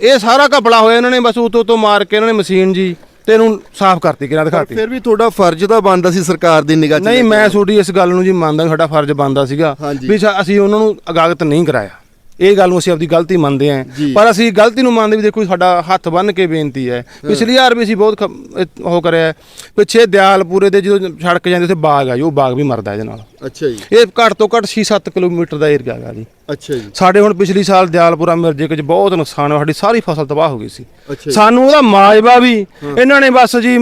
S1: ਇਹ ਸਾਰਾ ਘਪਲਾ ਹੋਇਆ ਇਹਨਾਂ ਨੇ ਬਸ ਉਤੋਂ ਤੋਂ ਮਾਰ ਕੇ ਇਹਨਾਂ ਨੇ ਮਸ਼ੀਨ ਜੀ। ਤੇ ਇਹਨੂੰ ਸਾਫ਼ ਕਰਤੀ
S2: ਪਰ
S1: ਦਿਖਾਤੀ
S2: ਫਿਰ ਵੀ ਤੁਹਾਡਾ ਫਰਜ਼ ਤਾਂ ਬਣਦਾ ਸੀ ਸਰਕਾਰ ਦੀ ਨਿਗਾਹ 'ਚ
S1: ਨਹੀਂ ਮੈਂ। ਤੁਹਾਡੀ ਇਸ ਗੱਲ ਨੂੰ ਜੀ ਮੰਨਦਾ ਸਾਡਾ ਫਰਜ਼ ਬਣਦਾ ਸੀਗਾ। ਵੀ ਅਸੀਂ ਉਹਨਾਂ ਨੂੰ ਅਗਾਗਤ ਨਹੀਂ ਕਰਾਇਆ ਇਹ ਗੱਲ ਨੂੰ ਅਸੀਂ ਆਪਦੀ ਗਲਤੀ ਮੰਨਦੇ ਆਂ। ਪਰ ਅਸੀਂ ਗਲਤੀ ਨੂੰ ਮੰਨਦੇ ਵੀ ਦੇਖੋ ਸਾਡਾ ਹੱਥ ਬੰਨ ਕੇ ਬੇਨਤੀ ਹੈ। ਪਿਛਲੀ ਵਾਰ ਵੀ ਅਸੀਂ ਬਹੁਤ ਉਹ ਕਰਿਆ। ਪਿੱਛੇ ਦਿਆਲਪੁਰੇ ਦੇ ਜਦੋਂ ਸੜਕ ਜਾਂਦੇ ਉੱਥੇ ਬਾਗ ਆ ਜੀ ਉਹ ਬਾਗ ਵੀ ਮਰਦਾ ਇਹਦੇ ਨਾਲ।
S2: ਅੱਛਾ ਜੀ।
S1: ਇਹ ਘੱਟ ਤੋਂ ਘੱਟ 6-7 ਕਿਲੋਮੀਟਰ ਦਾ ਏਰੀਆ ਹੈਗਾ ਜੀ।
S2: ਅੱਛਾ ਜੀ।
S1: ਸਾਡੇ ਹੁਣ ਪਿਛਲੀ ਸਾਲ ਦਿਆਲਪੁਰਾ ਮਿਰਜੇ ਚ ਬਹੁਤ ਨੁਕਸਾਨ ਹੋਇਆ ਸਾਡੀ ਸਾਰੀ ਫਸਲ ਤਬਾਹ ਹੋ ਗਈ ਸੀ। ਸਾਨੂੰ ਉਹਦਾ ਮਾਜਵਾ ਵੀ ਇਹਨਾਂ ਨੇ ਬਸ ਜੀ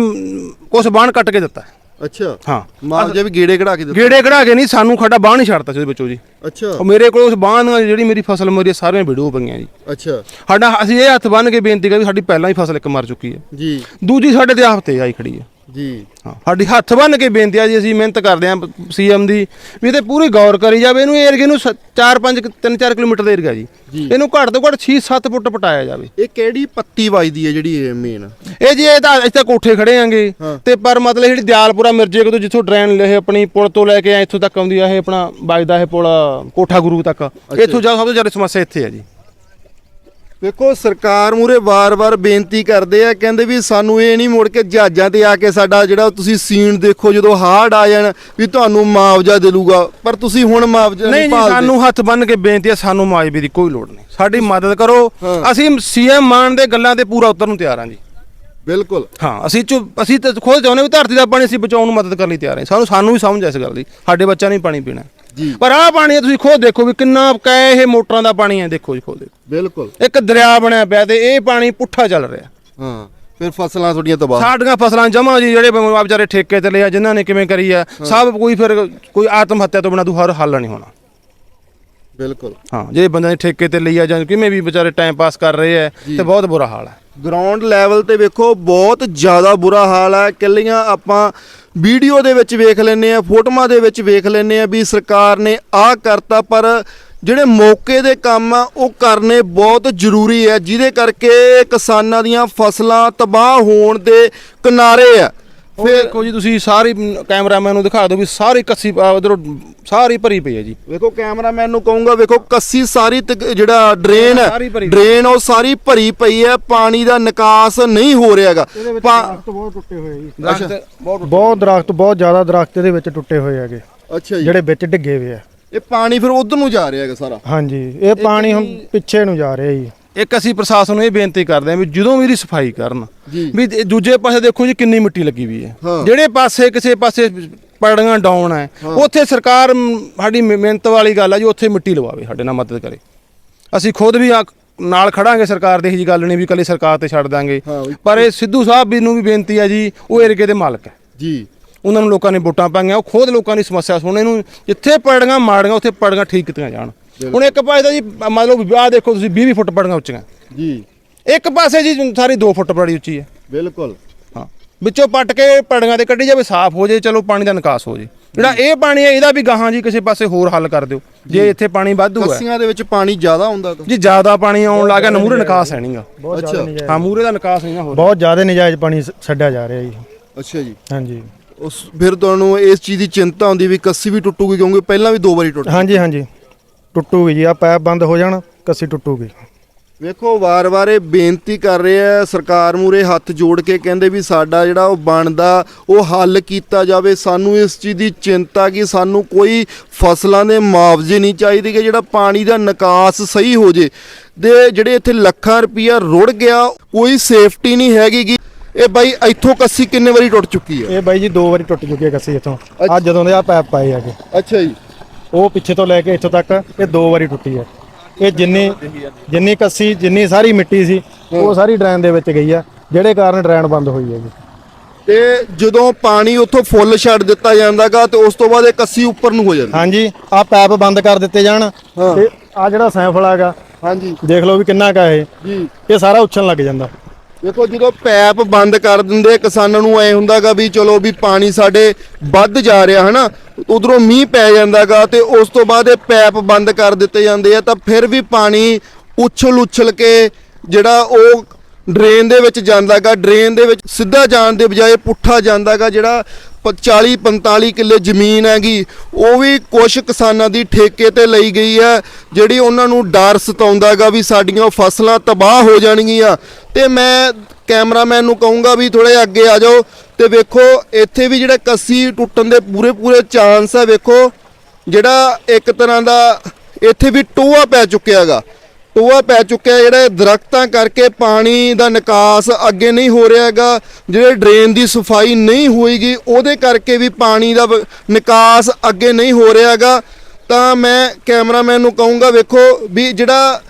S1: ਕੁਝ ਬਾਣ ਕੱਟ ਕੇ ਦਿੱਤਾ।
S2: ਅੱਛਾ।
S1: ਹਾਂ।
S2: ਮਾਜੇ ਵੀ ਗੇੜੇ ਕਢਾ ਕੇ ਦਿੱਤੇ।
S1: ਗੇੜੇ ਕਢਾ ਕੇ ਨਹੀਂ ਸਾਨੂੰ ਖੱਡਾ ਬਾਣ ਹੀ ਛੱਡਤਾ ਸੀ ਉਹਦੇ ਵਿੱਚੋਂ ਜੀ।
S2: ਅੱਛਾ।
S1: ਉਹ ਮੇਰੇ ਕੋਲ ਉਸ ਬਾਣ ਨਾਲ ਜਿਹੜੀ ਮੇਰੀ ਫਸਲ ਮਰੀ ਸਾਰੀਆਂ ਵੀਡੀਓ ਪਈਆਂ ਜੀ।
S2: ਅੱਛਾ।
S1: ਸਾਡਾ ਅਸੀਂ ਇਹ ਹੱਥ ਬੰਨ ਕੇ ਬੇਨਤੀ ਕਰੀ ਸਾਡੀ ਪਹਿਲਾਂ ਹੀ ਫਸਲ ਇੱਕ ਮਰ ਚੁੱਕੀ ਹੈ।
S2: ਜੀ।
S1: ਦੂਜੀ ਸਾਡੇ ਦੇ ਹਫ਼ਤੇ ਆਈ ਖੜੀ ਹੈ।
S2: ਜੀ।
S1: ਹਾਂ ਸਾਡੀ ਹੱਥ ਬੰਨ ਕੇ ਬੇਨਤੀ ਆ ਜੀ ਅਸੀਂ ਮਿਹਨਤ ਕਰਦੇ ਆਂ ਸੀਐਮ ਦੀ ਵੀ ਤੇ ਪੂਰੀ ਗੌਰ ਕਰੀ ਜਾਵੇ ਇਹਨੂੰ ਏਰੀਏ ਨੂੰ 4 5 3 4 ਕਿਲੋਮੀਟਰ ਦਾ ਏਰੀਆ ਜੀ। ਇਹਨੂੰ ਘੱਟ ਤੋਂ ਘੱਟ 6 7 ਫੁੱਟ ਪਟਾਇਆ ਜਾਵੇ।
S2: ਇਹ ਕਿਹੜੀ ਪੱਤੀ ਵੱਜਦੀ ਹੈ ਜਿਹੜੀ ਇਹ ਮੇਨ
S1: ਇਹ ਜੀ ਇਹ ਤਾਂ ਇੱਥੇ ਕੋਠੇ ਖੜੇ ਆਂਗੇ। ਤੇ ਪਰ ਮਤਲਬ ਜਿਹੜੀ ਦਿਆਲਪੁਰਾ ਮਿਰਜੇ ਤੋਂ ਜਿੱਥੋਂ ਡਰੇਨ ਲਏ ਆਪਣੀ ਪੁਲ ਤੋਂ ਲੈ ਕੇ ਇੱਥੋਂ ਤੱਕ ਆਉਂਦੀ ਆ ਇਹ ਆਪਣਾ ਵੱਜਦਾ ਇਹ ਪੁਲ ਕੋਠਾ ਗੁਰੂ ਤੱਕ। ਇੱਥੋਂ ਜਾ ਸਭ ਤੋਂ ਜ਼ਿਆਦਾ ਸਮੱਸਿਆ ਇੱਥੇ ਆ ਜੀ।
S2: ਵੇਖੋ ਸਰਕਾਰ ਮੂਰੇ ਵਾਰ-ਵਾਰ ਬੇਨਤੀ ਕਰਦੇ ਆ ਕਹਿੰਦੇ ਵੀ ਸਾਨੂੰ ਇਹ ਨਹੀਂ ਮੁੜ ਕੇ ਜਹਾਜ਼ਾਂ ਤੇ ਆ ਕੇ ਸਾਡਾ ਜਿਹੜਾ ਤੁਸੀਂ ਸੀਨ ਦੇਖੋ ਜਦੋਂ ਹਾਰਡ ਆ ਜਾਣ ਵੀ ਤੁਹਾਨੂੰ ਮੁਆਵਜ਼ਾ ਦੇਲੂਗਾ ਪਰ ਤੁਸੀਂ ਹੁਣ ਮੁਆਵਜ਼ਾ
S1: ਨਹੀਂ
S2: ਨਹੀਂ ਭਾਲਦੇ।
S1: ਸਾਨੂੰ ਹੱਥ ਬੰਨ ਕੇ ਬੇਨਤੀ ਹੈ ਸਾਨੂੰ ਮਾਜਬੇ ਦੀ ਕੋਈ ਲੋੜ ਨਹੀਂ। ਸਾਡੀ ਮਦਦ ਕਰੋ। ਅਸੀਂ ਸੀਐਮ ਮਾਨ ਦੇ ਗੱਲਾਂ ਤੇ ਪੂਰਾ ਉਤਰਨ ਨੂੰ ਤਿਆਰ ਹਾਂ ਜੀ।
S2: ਬਿਲਕੁਲ।
S1: ਹਾਂ ਅਸੀਂ ਚੁ ਅਸੀਂ ਤਾਂ ਖੁਦ ਚਾਹੁੰਦੇ ਵੀ ਧਰਤੀ ਦਾ ਪਾਣੀ ਅਸੀਂ ਬਚਾਉਣ ਨੂੰ ਮਦਦ ਕਰਨ ਲਈ ਤਿਆਰ ਹਾਂ। ਸਾਨੂੰ ਸਾਨੂੰ ਵੀ ਸਮਝ ਆ ਇਸ ਗੱਲ ਦੀ। ਸਾਡੇ ਬੱਚਿਆਂ ਨੇ ਵੀ ਪਾਣੀ ਪੀਣਾ ਪਰ ਆਹ ਪਾਣੀ ਤੁਸੀਂ ਖੁਦ ਦੇਖੋ ਵੀ ਕਿੰਨਾ ਕੈ ਇਹ ਮੋਟਰਾਂ ਦਾ ਪਾਣੀ ਹੈ। ਦੇਖੋ ਜੀ ਖੁਦ ਦੇਖੋ।
S2: ਬਿਲਕੁਲ।
S1: ਇੱਕ ਦਰਿਆ ਬਣਿਆ ਪਿਆ ਤੇ ਇਹ ਪਾਣੀ ਪੁੱਠਾ ਚੱਲ ਰਿਹਾ।
S2: ਹਾਂ ਫਿਰ ਫਸਲਾਂ ਤੁਹਾਡੀਆਂ ਤਬਾਹ।
S1: ਸਾਡੀਆਂ ਫਸਲਾਂ ਜਮਾ ਜੀ ਜਿਹੜੇ ਵਿਚਾਰੇ ਠੇਕੇ ਤੇ ਲਿਆ ਜਿਨ੍ਹਾਂ ਨੇ ਕਿਵੇਂ ਕਰੀ ਆ ਸਭ ਕੋਈ ਫਿਰ ਕੋਈ ਆਤਮ ਹੱਤਿਆ ਤੋਂ ਬਿਨਾਂ ਤੂੰ ਹਰ ਹੱਲ ਨਹੀਂ ਹੋਣਾ।
S2: ਬਿਲਕੁਲ।
S1: ਹਾਂ ਜੇ ਬੰਦੇ ਨੇ ਠੇਕੇ ਤੇ ਲਈ ਆ ਜਾਂ ਕਿਵੇਂ ਵੀ ਵਿਚਾਰੇ ਟਾਈਮ ਪਾਸ ਕਰ ਰਹੇ ਆ ਤੇ ਬਹੁਤ ਬੁਰਾ ਹਾਲ ਹੈ
S2: ਗਰਾਊਂਡ ਲੈਵਲ ਤੇ ਵੇਖੋ, ਬਹੁਤ ਜ਼ਿਆਦਾ ਬੁਰਾ ਹਾਲ ਹੈ। ਕੱਲੀਆਂ ਆਪਾਂ ਵੀਡੀਓ ਦੇ ਵਿੱਚ ਵੇਖ ਲੈਨੇ ਆ ਫੋਟੋਆਂ ਦੇ ਵਿੱਚ ਵੇਖ ਲੈਨੇ ਆ ਵੀ ਸਰਕਾਰ ਨੇ ਆਹ ਕਰਤਾ, ਪਰ ਜਿਹੜੇ ਮੌਕੇ ਦੇ ਕੰਮ ਆ, ਉਹ ਕਰਨੇ ਬਹੁਤ ਜ਼ਰੂਰੀ ਹੈ, ਜਿਹਦੇ ਕਰਕੇ ਕਿਸਾਨਾਂ ਦੀਆਂ ਫਸਲਾਂ ਤਬਾਹ ਹੋਣ ਦੇ ਕਿਨਾਰੇ ਆ।
S1: ਫਿਰ ਦੇਖੋ ਜੀ ਤੁਸੀਂ ਸਾਰੀ ਕੈਮਰਾਮੈਨ ਨੂੰ ਦਿਖਾ ਦਿਓ ਵੀ ਸਾਰੀ ਕੱਸੀ ਉਧਰੋਂ ਸਾਰੀ ਭਰੀ ਪਈ ਹੈ ਜੀ।
S2: ਵੇਖੋ ਕੈਮਰਾਮੈਨ ਨੂੰ ਕਹੂੰਗਾ ਵੇਖੋ ਕੱਸੀ ਸਾਰੀ ਜਿਹੜਾ ਡਰੇਨ ਹੈ। ਡਰੇਨ ਉਹ ਸਾਰੀ ਭਰੀ ਪਈ ਹੈ ਪਾਣੀ ਦਾ ਨਿਕਾਸ ਨਹੀਂ ਹੋ ਰਿਹਾਗਾ
S3: ਦਰਖਤ ਬਹੁਤ ਟੁੱਟੇ ਹੋਏ ਜੀ।
S1: ਦਰਖਤ ਬਹੁਤ
S3: ਬਹੁਤ ਦਰਖਤ ਬਹੁਤ ਜ਼ਿਆਦਾ ਦਰਖਤ ਇਹਦੇ ਵਿੱਚ ਟੁੱਟੇ ਹੋਏ ਹੈਗੇ।
S2: ਅੱਛਾ ਜੀ।
S3: ਜਿਹੜੇ ਵਿੱਚ ਡਿੱਗੇ ਹੋਏ ਆ।
S2: ਇਹ ਪਾਣੀ ਫਿਰ ਉਧਰ ਨੂੰ ਜਾ ਰਿਹਾ ਹੈਗਾ ਸਾਰਾ?
S3: ਹਾਂਜੀ ਇਹ ਪਾਣੀ ਹੁਣ ਪਿੱਛੇ ਨੂੰ ਜਾ ਰਿਹਾ ਜੀ।
S1: ਇੱਕ ਅਸੀਂ ਪ੍ਰਸ਼ਾਸਨ ਨੂੰ ਇਹ ਬੇਨਤੀ ਕਰਦੇ ਹਾਂ ਵੀ ਜਦੋਂ ਵੀ ਇਹਦੀ ਸਫ਼ਾਈ ਕਰਨ। ਵੀ ਇਹ ਦੂਜੇ ਪਾਸੇ ਦੇਖੋ ਜੀ ਕਿੰਨੀ ਮਿੱਟੀ ਲੱਗੀ ਵੀ ਹੈ।
S2: ਹਾਂ।
S1: ਜਿਹੜੇ ਪਾਸੇ ਕਿਸੇ ਪਾਸੇ ਪੜੀਆਂ ਡਾਊਨ ਹੈ ਉੱਥੇ ਸਰਕਾਰ ਮ, ਸਾਡੀ ਮਿ- ਮਿਹਨਤ ਵਾਲੀ ਗੱਲ ਹੈ ਜੀ ਉੱਥੇ ਮਿੱਟੀ ਲਵਾਵੇ ਸਾਡੇ ਨਾਲ ਮਦਦ ਕਰੇ। ਅਸੀਂ ਖੁਦ ਵੀ ਆ- ਨਾਲ ਖੜਾਂਗੇ ਸਰਕਾਰ ਦੇ ਇਹੋ ਜੀ ਗੱਲ ਨਹੀਂ ਵੀ ਕੱਲੀ ਸਰਕਾਰ ਤੇ ਛੱਡ ਦਾਂਗੇ।
S2: ਹਾਂ
S1: ਪਰ ਇਹ ਸਿੱਧੂ ਸਾਹਿਬ ਵੀ ਨੂੰ ਵੀ ਬੇਨਤੀ ਹੈ ਜੀ ਉਹ ਏਰੀਏ ਦੇ ਮਾਲਕ ਹੈ।
S2: ਜੀ।
S1: ਉਹਨਾਂ ਨੂੰ ਲੋਕਾਂ ਨੇ ਵੋਟਾਂ ਪਾਈਆਂ ਉਹ ਖੁਦ ਲੋਕਾਂ ਦੀ ਸਮੱਸਿਆ ਸੁਣਨ ਨੂੰ ਜਿੱਥੇ ਪੜੀਆਂ ਮਾੜੀਆਂ ਉੱਥੇ ਪੜੀਆਂ ਠੀਕ ਕੀਤੀਆਂ ਜਾਣ। ਹੁਣ ਇੱਕ ਪਾਸੇ ਦਾ ਜੀ ਮੰਨ ਲਓ ਵੀ ਆਹ ਦੇਖੋ ਤੁਸੀਂ 20 20 ਫੁੱਟ ਪੜੀਆਂ ਉੱਚੀਆਂ।
S2: ਜੀ।
S1: ਇੱਕ ਪਾਸੇ ਜੀ ਸਾਰੀ 2 ਫੁੱਟ ਬੜੀ ਉੱਚੀ ਹੈ।
S2: ਬਿਲਕੁਲ।
S1: ਹਾਂ। ਵਿੱਚੋਂ ਪੱਟ ਕੇ ਪੜੀਆਂ ਤੇ ਕੱਢੀ ਜਾਵੇ ਸਾਫ਼ ਹੋ ਜੇ ਚਲੋ ਪਾਣੀ ਦਾ ਨਿਕਾਸ ਹੋ ਜੇ। ਜਿਹੜਾ ਇਹ ਪਾਣੀ ਹੈ ਇਹਦਾ ਵੀ ਗਾਹਾਂ ਜੀ ਕਿਸੇ ਪਾਸੇ ਹੋਰ ਹੱਲ ਕਰ ਦਿਓ। ਜੇ ਇੱਥੇ ਪਾਣੀ ਵਾਧੂ ਹੈ।
S2: ਕੱਸੀਆਂ ਦੇ ਵਿੱਚ ਪਾਣੀ ਜ਼ਿਆਦਾ ਹੁੰਦਾ ਤਾਂ।
S1: ਜੀ ਜ਼ਿਆਦਾ ਪਾਣੀ ਆਉਣ ਲੱਗਾ ਨਮੂਰੇ ਨਿਕਾਸ ਹੈ ਨਹੀਂਗਾ
S3: ਬਹੁਤ
S2: ਅੱਛਾ।
S3: ਜ਼ਿਆਦਾ ਨਜਾਇਜ਼।
S1: ਹਾਂ ਮੂਰੇ ਦਾ ਨਿਕਾਸ ਨਹੀਂ ਨਾ ਹੋ ਰਿਹਾ।
S3: ਬਹੁਤ ਜ਼ਿਆਦਾ ਨਜਾਇਜ਼ ਪਾਣੀ ਸ- ਛੱਡਿਆ ਜਾ ਰਿਹਾ ਜੀ।
S2: ਅੱਛਾ ਜੀ।
S3: ਹਾਂਜੀ।
S2: ਉਸ ਫਿਰ ਤੁਹਾਨੂੰ ਇਸ ਚੀਜ਼ ਦੀ ਚਿੰਤਾ ਹੁੰਦੀ ਵੀ ਕੱਸੀ ਵੀ ਟੁੱਟੂਗੀ ਕਿਉਂਕਿ ਪਹਿਲਾਂ ਵੀ ਦੋ ਵਾਰੀ ਟੁੱਟ
S3: ਹਾਂਜੀ ਹਾਂਜੀ। ਟੁੱਟੂਗੀ ਜੀ ਆ ਪੈਪ ਬੰਦ ਹੋ ਜਾਣ ਕੱਸੀ ਟੁੱਟੂਗੀ।
S2: ਵੇਖੋ ਵਾਰ-ਵਾਰ ਇਹ ਬੇਨਤੀ ਕਰ ਰਹੇ ਆ ਸਰਕਾਰ ਮੂਰੇ ਹੱਥ ਜੋੜ ਕੇ ਕਹਿੰਦੇ ਵੀ ਸਾਡਾ ਜਿਹੜਾ ਉਹ ਬਣਦਾ ਉਹ ਹੱਲ ਕੀਤਾ ਜਾਵੇ। ਸਾਨੂੰ ਇਸ ਚੀਜ਼ ਦੀ ਚਿੰਤਾ ਕਿ ਸਾਨੂੰ ਕੋਈ ਫਸਲਾਂ ਦੇ ਮੁਆਵਜ਼ੇ ਨਹੀਂ ਚਾਹੀਦੇ ਕਿ ਜਿਹੜਾ ਪਾਣੀ ਦਾ ਨਿਕਾਸ ਸਹੀ ਹੋ ਜੇ। ਦੇ ਜਿਹੜੇ ਇੱਥੇ ਲੱਖਾਂ ਰੁਪਈਆ ਰੁੜ ਗਿਆ ਕੋਈ ਸੇਫਟੀ ਨਹੀਂ ਹੈਗੀ ਗੀ ਇਹ ਬਾਈ ਇੱਥੋਂ ਕੱਸੀ ਕਿੰਨੇ ਵਾਰੀ ਟੁੱਟ ਚੁੱਕੀ ਹੈ
S3: ਇਹ ਬਾਈ ਜੀ ਦੋ ਵਾਰੀ ਟੁੱਟ ਚੁੱਕੀ ਹੈ ਕੱਸੀ ਇੱਥੋਂ। ਆ ਜਦੋਂ ਦੇ ਆ ਪੈਪ ਪਾਏ ਆਗੇ
S2: ਅੱਛਾ ਜੀ।
S3: ਉਹ ਪਿੱਛੇ ਤੋਂ ਲੈ ਕੇ ਇੱਥੋਂ ਤੱਕ ਇਹ ਦੋ ਵਾਰੀ ਟੁੱਟੀ ਹੈ। ਇਹ ਜਿੰਨੀ ਜਿੰਨੀ ਕੱਸੀ ਜਿੰਨੀ ਸਾਰੀ ਮਿੱਟੀ ਸੀ ਉਹ ਸਾਰੀ ਡਰੇਨ ਦੇ ਵਿੱਚ ਗਈ ਆ ਜਿਹੜੇ ਕਾਰਨ ਡਰੇਨ ਬੰਦ ਹੋਈ ਹੈ ਜੀ।
S2: ਤੇ ਜਦੋਂ ਪਾਣੀ ਉੱਥੋਂ ਫੁੱਲ ਛੱਡ ਦਿੱਤਾ ਜਾਂਦਾਗਾ ਤੇ ਉਸ ਤੋਂ ਬਾਅਦ ਇਹ ਕੱਸੀ ਉੱਪਰ ਨੂੰ ਹੋ ਜਾਂਦੀ
S3: ਹਾਂਜੀ ਆ ਪੈਪ ਬੰਦ ਕਰ ਦਿੱਤੇ ਜਾਣ ਤੇ ਆ ਜਿਹੜਾ ਸੈਂਫਲ ਹੈਗਾ
S2: ਹਾਂਜੀ।
S3: ਦੇਖ ਲਓ ਵੀ ਕਿੰਨਾ ਕਾ ਇਹ।
S2: ਜੀ।
S3: ਇਹ ਸਾਰਾ ਉੱਛਣ ਲੱਗ ਜਾਂਦਾ।
S2: ਦੇਖੋ ਜਦੋਂ ਪੈਪ ਬੰਦ ਕਰ ਦਿੰਦੇ, ਕਿਸਾਨਾਂ ਨੂੰ ਐ ਹੁੰਦਾਗਾ ਵੀ ਚਲੋ ਵੀ ਪਾਣੀ ਸਾਡੇ ਵੱਧ ਜਾ ਰਿਹਾ, ਹਨਾ? ਉਧਰੋਂ ਮੀਂਹ ਪੈ ਜਾਂਦਾਗਾ ਤੇ ਉਸ ਤੋਂ ਬਾਅਦ ਇਹ ਪੈਪ ਬੰਦ ਕਰ ਦਿੱਤੇ ਜਾਂਦੇ ਆ, ਤਾਂ ਫਿਰ ਵੀ ਪਾਣੀ ਉਛਲ ਉਛਲ ਕੇ ਜਿਹੜਾ ਉਹ ਡਰੇਨ ਦੇ ਵਿੱਚ ਜਾਂਦਾਗਾ, ਡਰੇਨ ਦੇ ਵਿੱਚ ਸਿੱਧਾ ਜਾਣ ਦੇ ਬਜਾਏ ਪੁੱਠਾ ਜਾਂਦਾਗਾ, ਜਿਹੜਾ 40 45 ਕਿੱਲੇ ਜ਼ਮੀਨ ਹੈਗੀ, ਉਹ ਵੀ ਕੁਝ ਕਿਸਾਨਾਂ ਦੀ ਠੇਕੇ ਤੇ ਲਈ ਗਈ ਹੈ, ਜਿਹੜੀ ਉਹਨਾਂ ਨੂੰ ਡਰ ਸਤਾਉਂਦਾਗਾ ਵੀ ਸਾਡੀਆਂ ਫਸਲਾਂ ਤਬਾਹ ਹੋ ਜਾਣਗੀਆਂ। ਤੇ ਮੈਂ ਕੈਮਰਾਮੈਨ ਨੂੰ ਕਹੂੰਗਾ ਵੀ ਥੋੜੇ ਅੱਗੇ ਆ ਜਾਓ ਤੇ ਵੇਖੋ, ਇੱਥੇ ਵੀ ਜਿਹੜਾ ਕੱਸੀ ਟੁੱਟਣ ਦੇ ਪੂਰੇ ਪੂਰੇ ਚਾਂਸ ਹੈ, ਵੇਖੋ, ਜਿਹੜਾ ਇੱਕ ਤਰ੍ਹਾਂ ਦਾ ਇੱਥੇ ਵੀ ਟੋਆ ਪੈ ਚੁੱਕਿਆ ਹੈਗਾ ਟੋਆ ਪੈ ਚੁੱਕਿਆ ਜਿਹੜਾ ਦਰਖਤਾਂ ਕਰਕੇ ਪਾਣੀ ਦਾ ਨਿਕਾਸ ਅੱਗੇ ਨਹੀਂ ਹੋ ਰਿਹਾ ਹੈਗਾ, ਜਿਹੜੇ ਡਰੇਨ ਦੀ ਸਫ਼ਾਈ ਨਹੀਂ ਹੋਏਗੀ, ਉਹਦੇ ਕਰਕੇ ਵੀ ਪਾਣੀ ਦਾ ਨਿਕਾਸ ਅੱਗੇ ਨਹੀਂ ਹੋ ਰਿਹਾ ਹੈਗਾ। ਤਾਂ ਮੈਂ ਕੈਮਰਾਮੈਨ ਨੂੰ ਕਹੂੰਗਾ, ਵੇਖੋ ਵੀ ਜਿਹੜਾ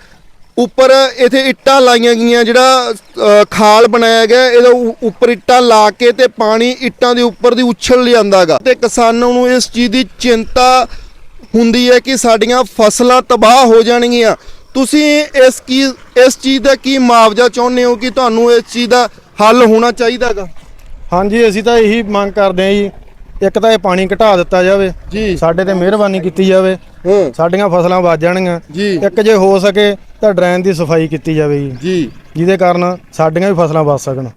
S2: ਉੱਪਰ ਇਥੇ ਇੱਟਾਂ ਲਾਈਆਂ ਗਈਆਂ, ਜਿਹੜਾ ਖਾਲ ਬਣਾਇਆ ਗਿਆ, ਇਹਦੇ ਉੱਪਰ ਇੱਟਾਂ ਲਾ ਕੇ ਤੇ ਪਾਣੀ ਇੱਟਾਂ ਦੇ ਉੱਪਰ ਦੀ ਉਛਲ ਲਿਆਂਦਾਗਾ ਤੇ ਕਿਸਾਨਾਂ ਨੂੰ ਇਸ ਚੀਜ਼ ਦੀ ਚਿੰਤਾ ਹੁੰਦੀ ਹੈ ਕਿ ਸਾਡੀਆਂ ਫਸਲਾਂ ਤਬਾਹ ਹੋ ਜਾਣਗੀਆਂ। ਤੁਸੀਂ ਇਸ ਕੀ ਇਸ ਚੀਜ਼ ਦਾ ਕੀ ਮੁਆਵਜ਼ਾ ਚਾਹੁੰਦੇ ਹੋ ਕਿ ਤੁਹਾਨੂੰ ਇਸ ਚੀਜ਼ ਦਾ ਹੱਲ ਹੋਣਾ ਚਾਹੀਦਾਗਾ?
S3: ਹਾਂਜੀ ਅਸੀਂ ਤਾਂ ਇਹੀ ਮੰਗ ਕਰਦੇ ਹਾਂ ਜੀ ਇੱਕ ਤਾਂ ਇਹ ਪਾਣੀ ਘਟਾ ਦਿੱਤਾ ਜਾਵੇ
S2: ਜੀ।
S3: ਸਾਡੇ ਤੇ ਮਿਹਰਬਾਨੀ ਕੀਤੀ ਜਾਵੇ
S2: ਹਾਂ।
S3: ਸਾਡੀਆਂ ਫਸਲਾਂ ਬਚ ਜਾਣਗੀਆਂ
S2: ਜੀ।
S3: ਇੱਕ ਜੇ ਹੋ ਸਕੇ ਤਾਂ ਡਰੇਨ ਦੀ ਸਫ਼ਾਈ ਕੀਤੀ ਜਾਵੇ ਜੀ।
S2: ਜੀ।
S3: ਜਿਹਦੇ ਕਾਰਨ ਸਾਡੀਆਂ ਵੀ ਫਸਲਾਂ ਬਚ ਸਕਣ।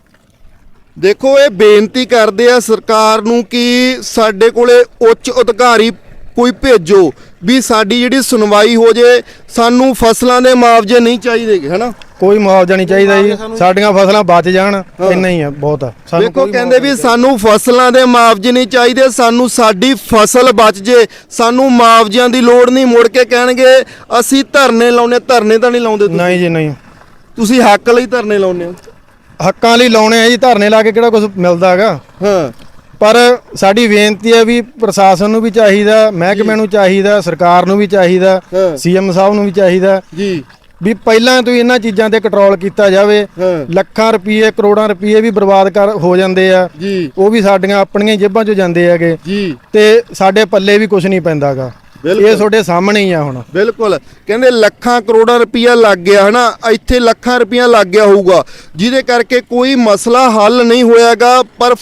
S2: ਦੇਖੋ ਇਹ ਬੇਨਤੀ ਕਰਦੇ ਆ ਸਰਕਾਰ ਨੂੰ ਕਿ ਸਾਡੇ ਕੋਲੇ ਉੱਚ ਅਧਿਕਾਰੀ ਕੋਈ ਭੇਜੋ। ਵੀ ਸਾਡੀ ਜਿਹੜੀ ਸੁਣਵਾਈ ਹੋ ਜੇ ਸਾਨੂੰ ਫਸਲਾਂ ਦੇ ਮੁਆਵਜ਼ੇ ਨਹੀਂ ਚਾਹੀਦੇ ਹਨਾ?
S3: ਕੋਈ ਮੁਆਵਜ਼ਾ ਨਹੀਂ ਚਾਹੀਦਾ ਜੀ। ਸਾਡੀਆਂ ਫਸਲਾਂ ਬਚ ਜਾਣ ਇੰਨਾ ਹੀ ਆ ਬਹੁਤ ਆ। ਸਾਨੂੰ
S2: ਦੇਖੋ ਕਹਿੰਦੇ ਵੀ ਸਾਨੂੰ ਫਸਲਾਂ ਦੇ ਮੁਆਵਜ਼ੇ ਨਹੀਂ ਚਾਹੀਦੇ ਸਾਨੂੰ ਸਾਡੀ ਫਸਲ ਬਚ ਜੇ ਸਾਨੂੰ ਮੁਆਵਜ਼ਿਆਂ ਦੀ ਲੋੜ ਨਹੀਂ ਮੁੜ ਕੇ ਕਹਿਣਗੇ ਅਸੀਂ ਧਰਨੇ ਲਾਉਨੇ ਧਰਨੇ ਤਾਂ ਨਹੀਂ ਲਾਉਂਦੇ ਤੁਸੀਂ।
S3: ਨਹੀਂ ਜੀ ਨਹੀਂ।
S2: ਤੁਸੀਂ ਹੱਕ ਲਈ ਧਰਨੇ ਲਾਉਂਦੇ ਹੋ।
S3: ਹੱਕਾਂ ਲਈ ਲਾਉਣੇ ਆ ਜੀ ਧਰਨੇ ਲਾ ਕੇ ਕਿਹੜਾ ਕੁਝ ਮਿਲਦਾ ਹੈਗਾ।
S2: ਹਾਂ।
S3: ਪਰ ਸਾਡੀ ਬੇਨਤੀ ਹੈ ਵੀ ਪ੍ਰਸ਼ਾਸਨ ਨੂੰ ਵੀ ਚਾਹੀਦਾ ਮਹਿਕਮੇ ਨੂੰ ਚਾਹੀਦਾ ਸਰਕਾਰ ਨੂੰ ਵੀ ਚਾਹੀਦਾ। ਸੀਐਮ ਸਾਹਿਬ ਨੂੰ ਵੀ ਚਾਹੀਦਾ
S2: ਜੀ
S3: ਵੀ ਪਹਿਲਾਂ ਤੋਂ ਹੀ ਇਹਨਾਂ ਚੀਜ਼ਾਂ ਤੇ ਕੰਟਰੋਲ ਕੀਤਾ ਜਾਵੇ। ਲੱਖਾਂ ਰੁਪਏ ਕਰੋੜਾਂ ਰੁਪਏ ਵੀ ਬਰਬਾਦ ਕਰ ਹੋ ਜਾਂਦੇ ਆ ਉਹ ਵੀ ਸਾਡੀਆਂ ਆਪਣੀਆਂ ਜੇਬਾਂ 'ਚੋਂ ਜਾਂਦੇ ਹੈਗੇ ਤੇ ਸਾਡੇ ਪੱਲੇ ਵੀ ਕੁਝ ਨਹੀਂ ਪੈਂਦਾਗਾ। ਇਹ ਤੁਹਾਡੇ ਸਾਹਮਣੇ ਹੀ ਆ ਹੁਣ।
S2: ਬਿਲਕੁਲ। ਕਹਿੰਦੇ ਲੱਖਾਂ ਕਰੋੜਾਂ ਰੁਪਈਆ ਲੱਗ ਗਿਆ ਹਨਾ? ਇੱਥੇ ਲੱਖਾਂ ਰੁਪਈਆ ਲੱਗ ਗਿਆ ਹੋਊਗਾ। ਜਿਹਦੇ ਕਰਕੇ ਕੋਈ ਮਸਲਾ ਹੱਲ ਨਹੀਂ ਹੋਇਆਗਾ ਪਰ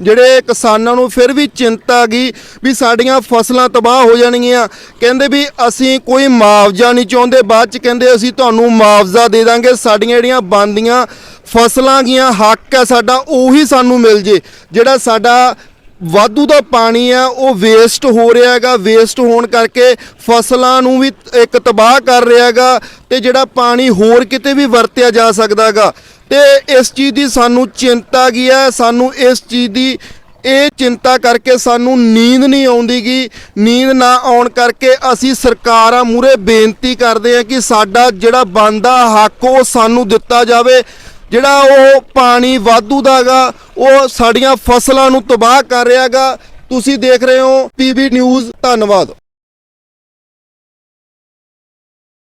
S2: ਜਿਹੜੇ ਕਿਸਾਨਾਂ ਨੂੰ ਫਿਰ ਵੀ ਚਿੰਤਾ ਗਈ ਵੀ ਸਾਡੀਆਂ ਫਸਲਾਂ ਤਬਾਹ ਹੋ ਜਾਣਗੀਆਂ। ਕਹਿੰਦੇ ਵੀ ਅਸੀਂ ਕੋਈ ਮੁਆਵਜ਼ਾ ਨਹੀਂ ਚਾਹੁੰਦੇ। ਬਾਅਦ ਚ ਕਹਿੰਦੇ ਅਸੀਂ ਤੁਹਾਨੂੰ ਮੁਆਵਜ਼ਾ ਦੇ ਦਾਂਗੇ। ਸਾਡੀਆਂ ਜਿਹੜੀਆਂ ਬੰਦੀਆਂ ਫਸਲਾਂ ਗੀਆਂ ਹੱਕ ਹੈ ਸਾਡਾ ਉਹੀ ਸਾਨੂੰ ਮਿਲ ਜੇ। ਜਿਹੜਾ ਸਾਡਾ ਵਾਧੂ ਦਾ ਪਾਣੀ ਆ, ਉਹ ਵੇਸਟ ਹੋ ਰਿਹਾ ਹੈਗਾ ਵੇਸਟ ਹੋਣ ਕਰਕੇ ਫਸਲਾਂ ਨੂੰ ਵੀ ਇੱਕ ਤਬਾਹ ਕਰ ਰਿਹਾ ਹੈਗਾ ਤੇ ਜਿਹੜਾ ਪਾਣੀ ਹੋਰ ਕਿਤੇ ਵੀ ਵਰਤਿਆ ਜਾ ਸਕਦਾ ਹੈਗਾ। ਤੇ ਇਸ ਚੀਜ਼ ਦੀ ਸਾਨੂੰ ਚਿੰਤਾ ਕੀ ਹੈ ਸਾਨੂੰ ਇਸ ਚੀਜ਼ ਦੀ ਇਹ ਚਿੰਤਾ ਕਰਕੇ ਸਾਨੂੰ ਨੀਂਦ ਨਹੀਂ ਆਉਂਦੀਗੀ ਨੀਂਦ ਨਾ ਆਉਣ ਕਰਕੇ ਅਸੀਂ ਸਰਕਾਰਾਂ ਮੂਰੇ ਬੇਨਤੀ ਕਰਦੇ ਹਾਂ ਕਿ ਸਾਡਾ ਜਿਹੜਾ ਬਣਦਾ ਹੱਕ, ਉਹ ਸਾਨੂੰ ਦਿੱਤਾ ਜਾਵੇ। ਜਿਹੜਾ ਉਹ ਪਾਣੀ ਵਾਧੂ ਦਾਗਾ ਉਹ ਸਾਡੀਆਂ ਫਸਲਾਂ ਨੂੰ ਤਬਾਹ ਕਰ ਰਿਹਾਗਾ ਤੁਸੀਂ ਦੇਖ ਰਹੇ ਹੋ ਪੀਬੀ ਨਿਊਜ਼, ਧੰਨਵਾਦ।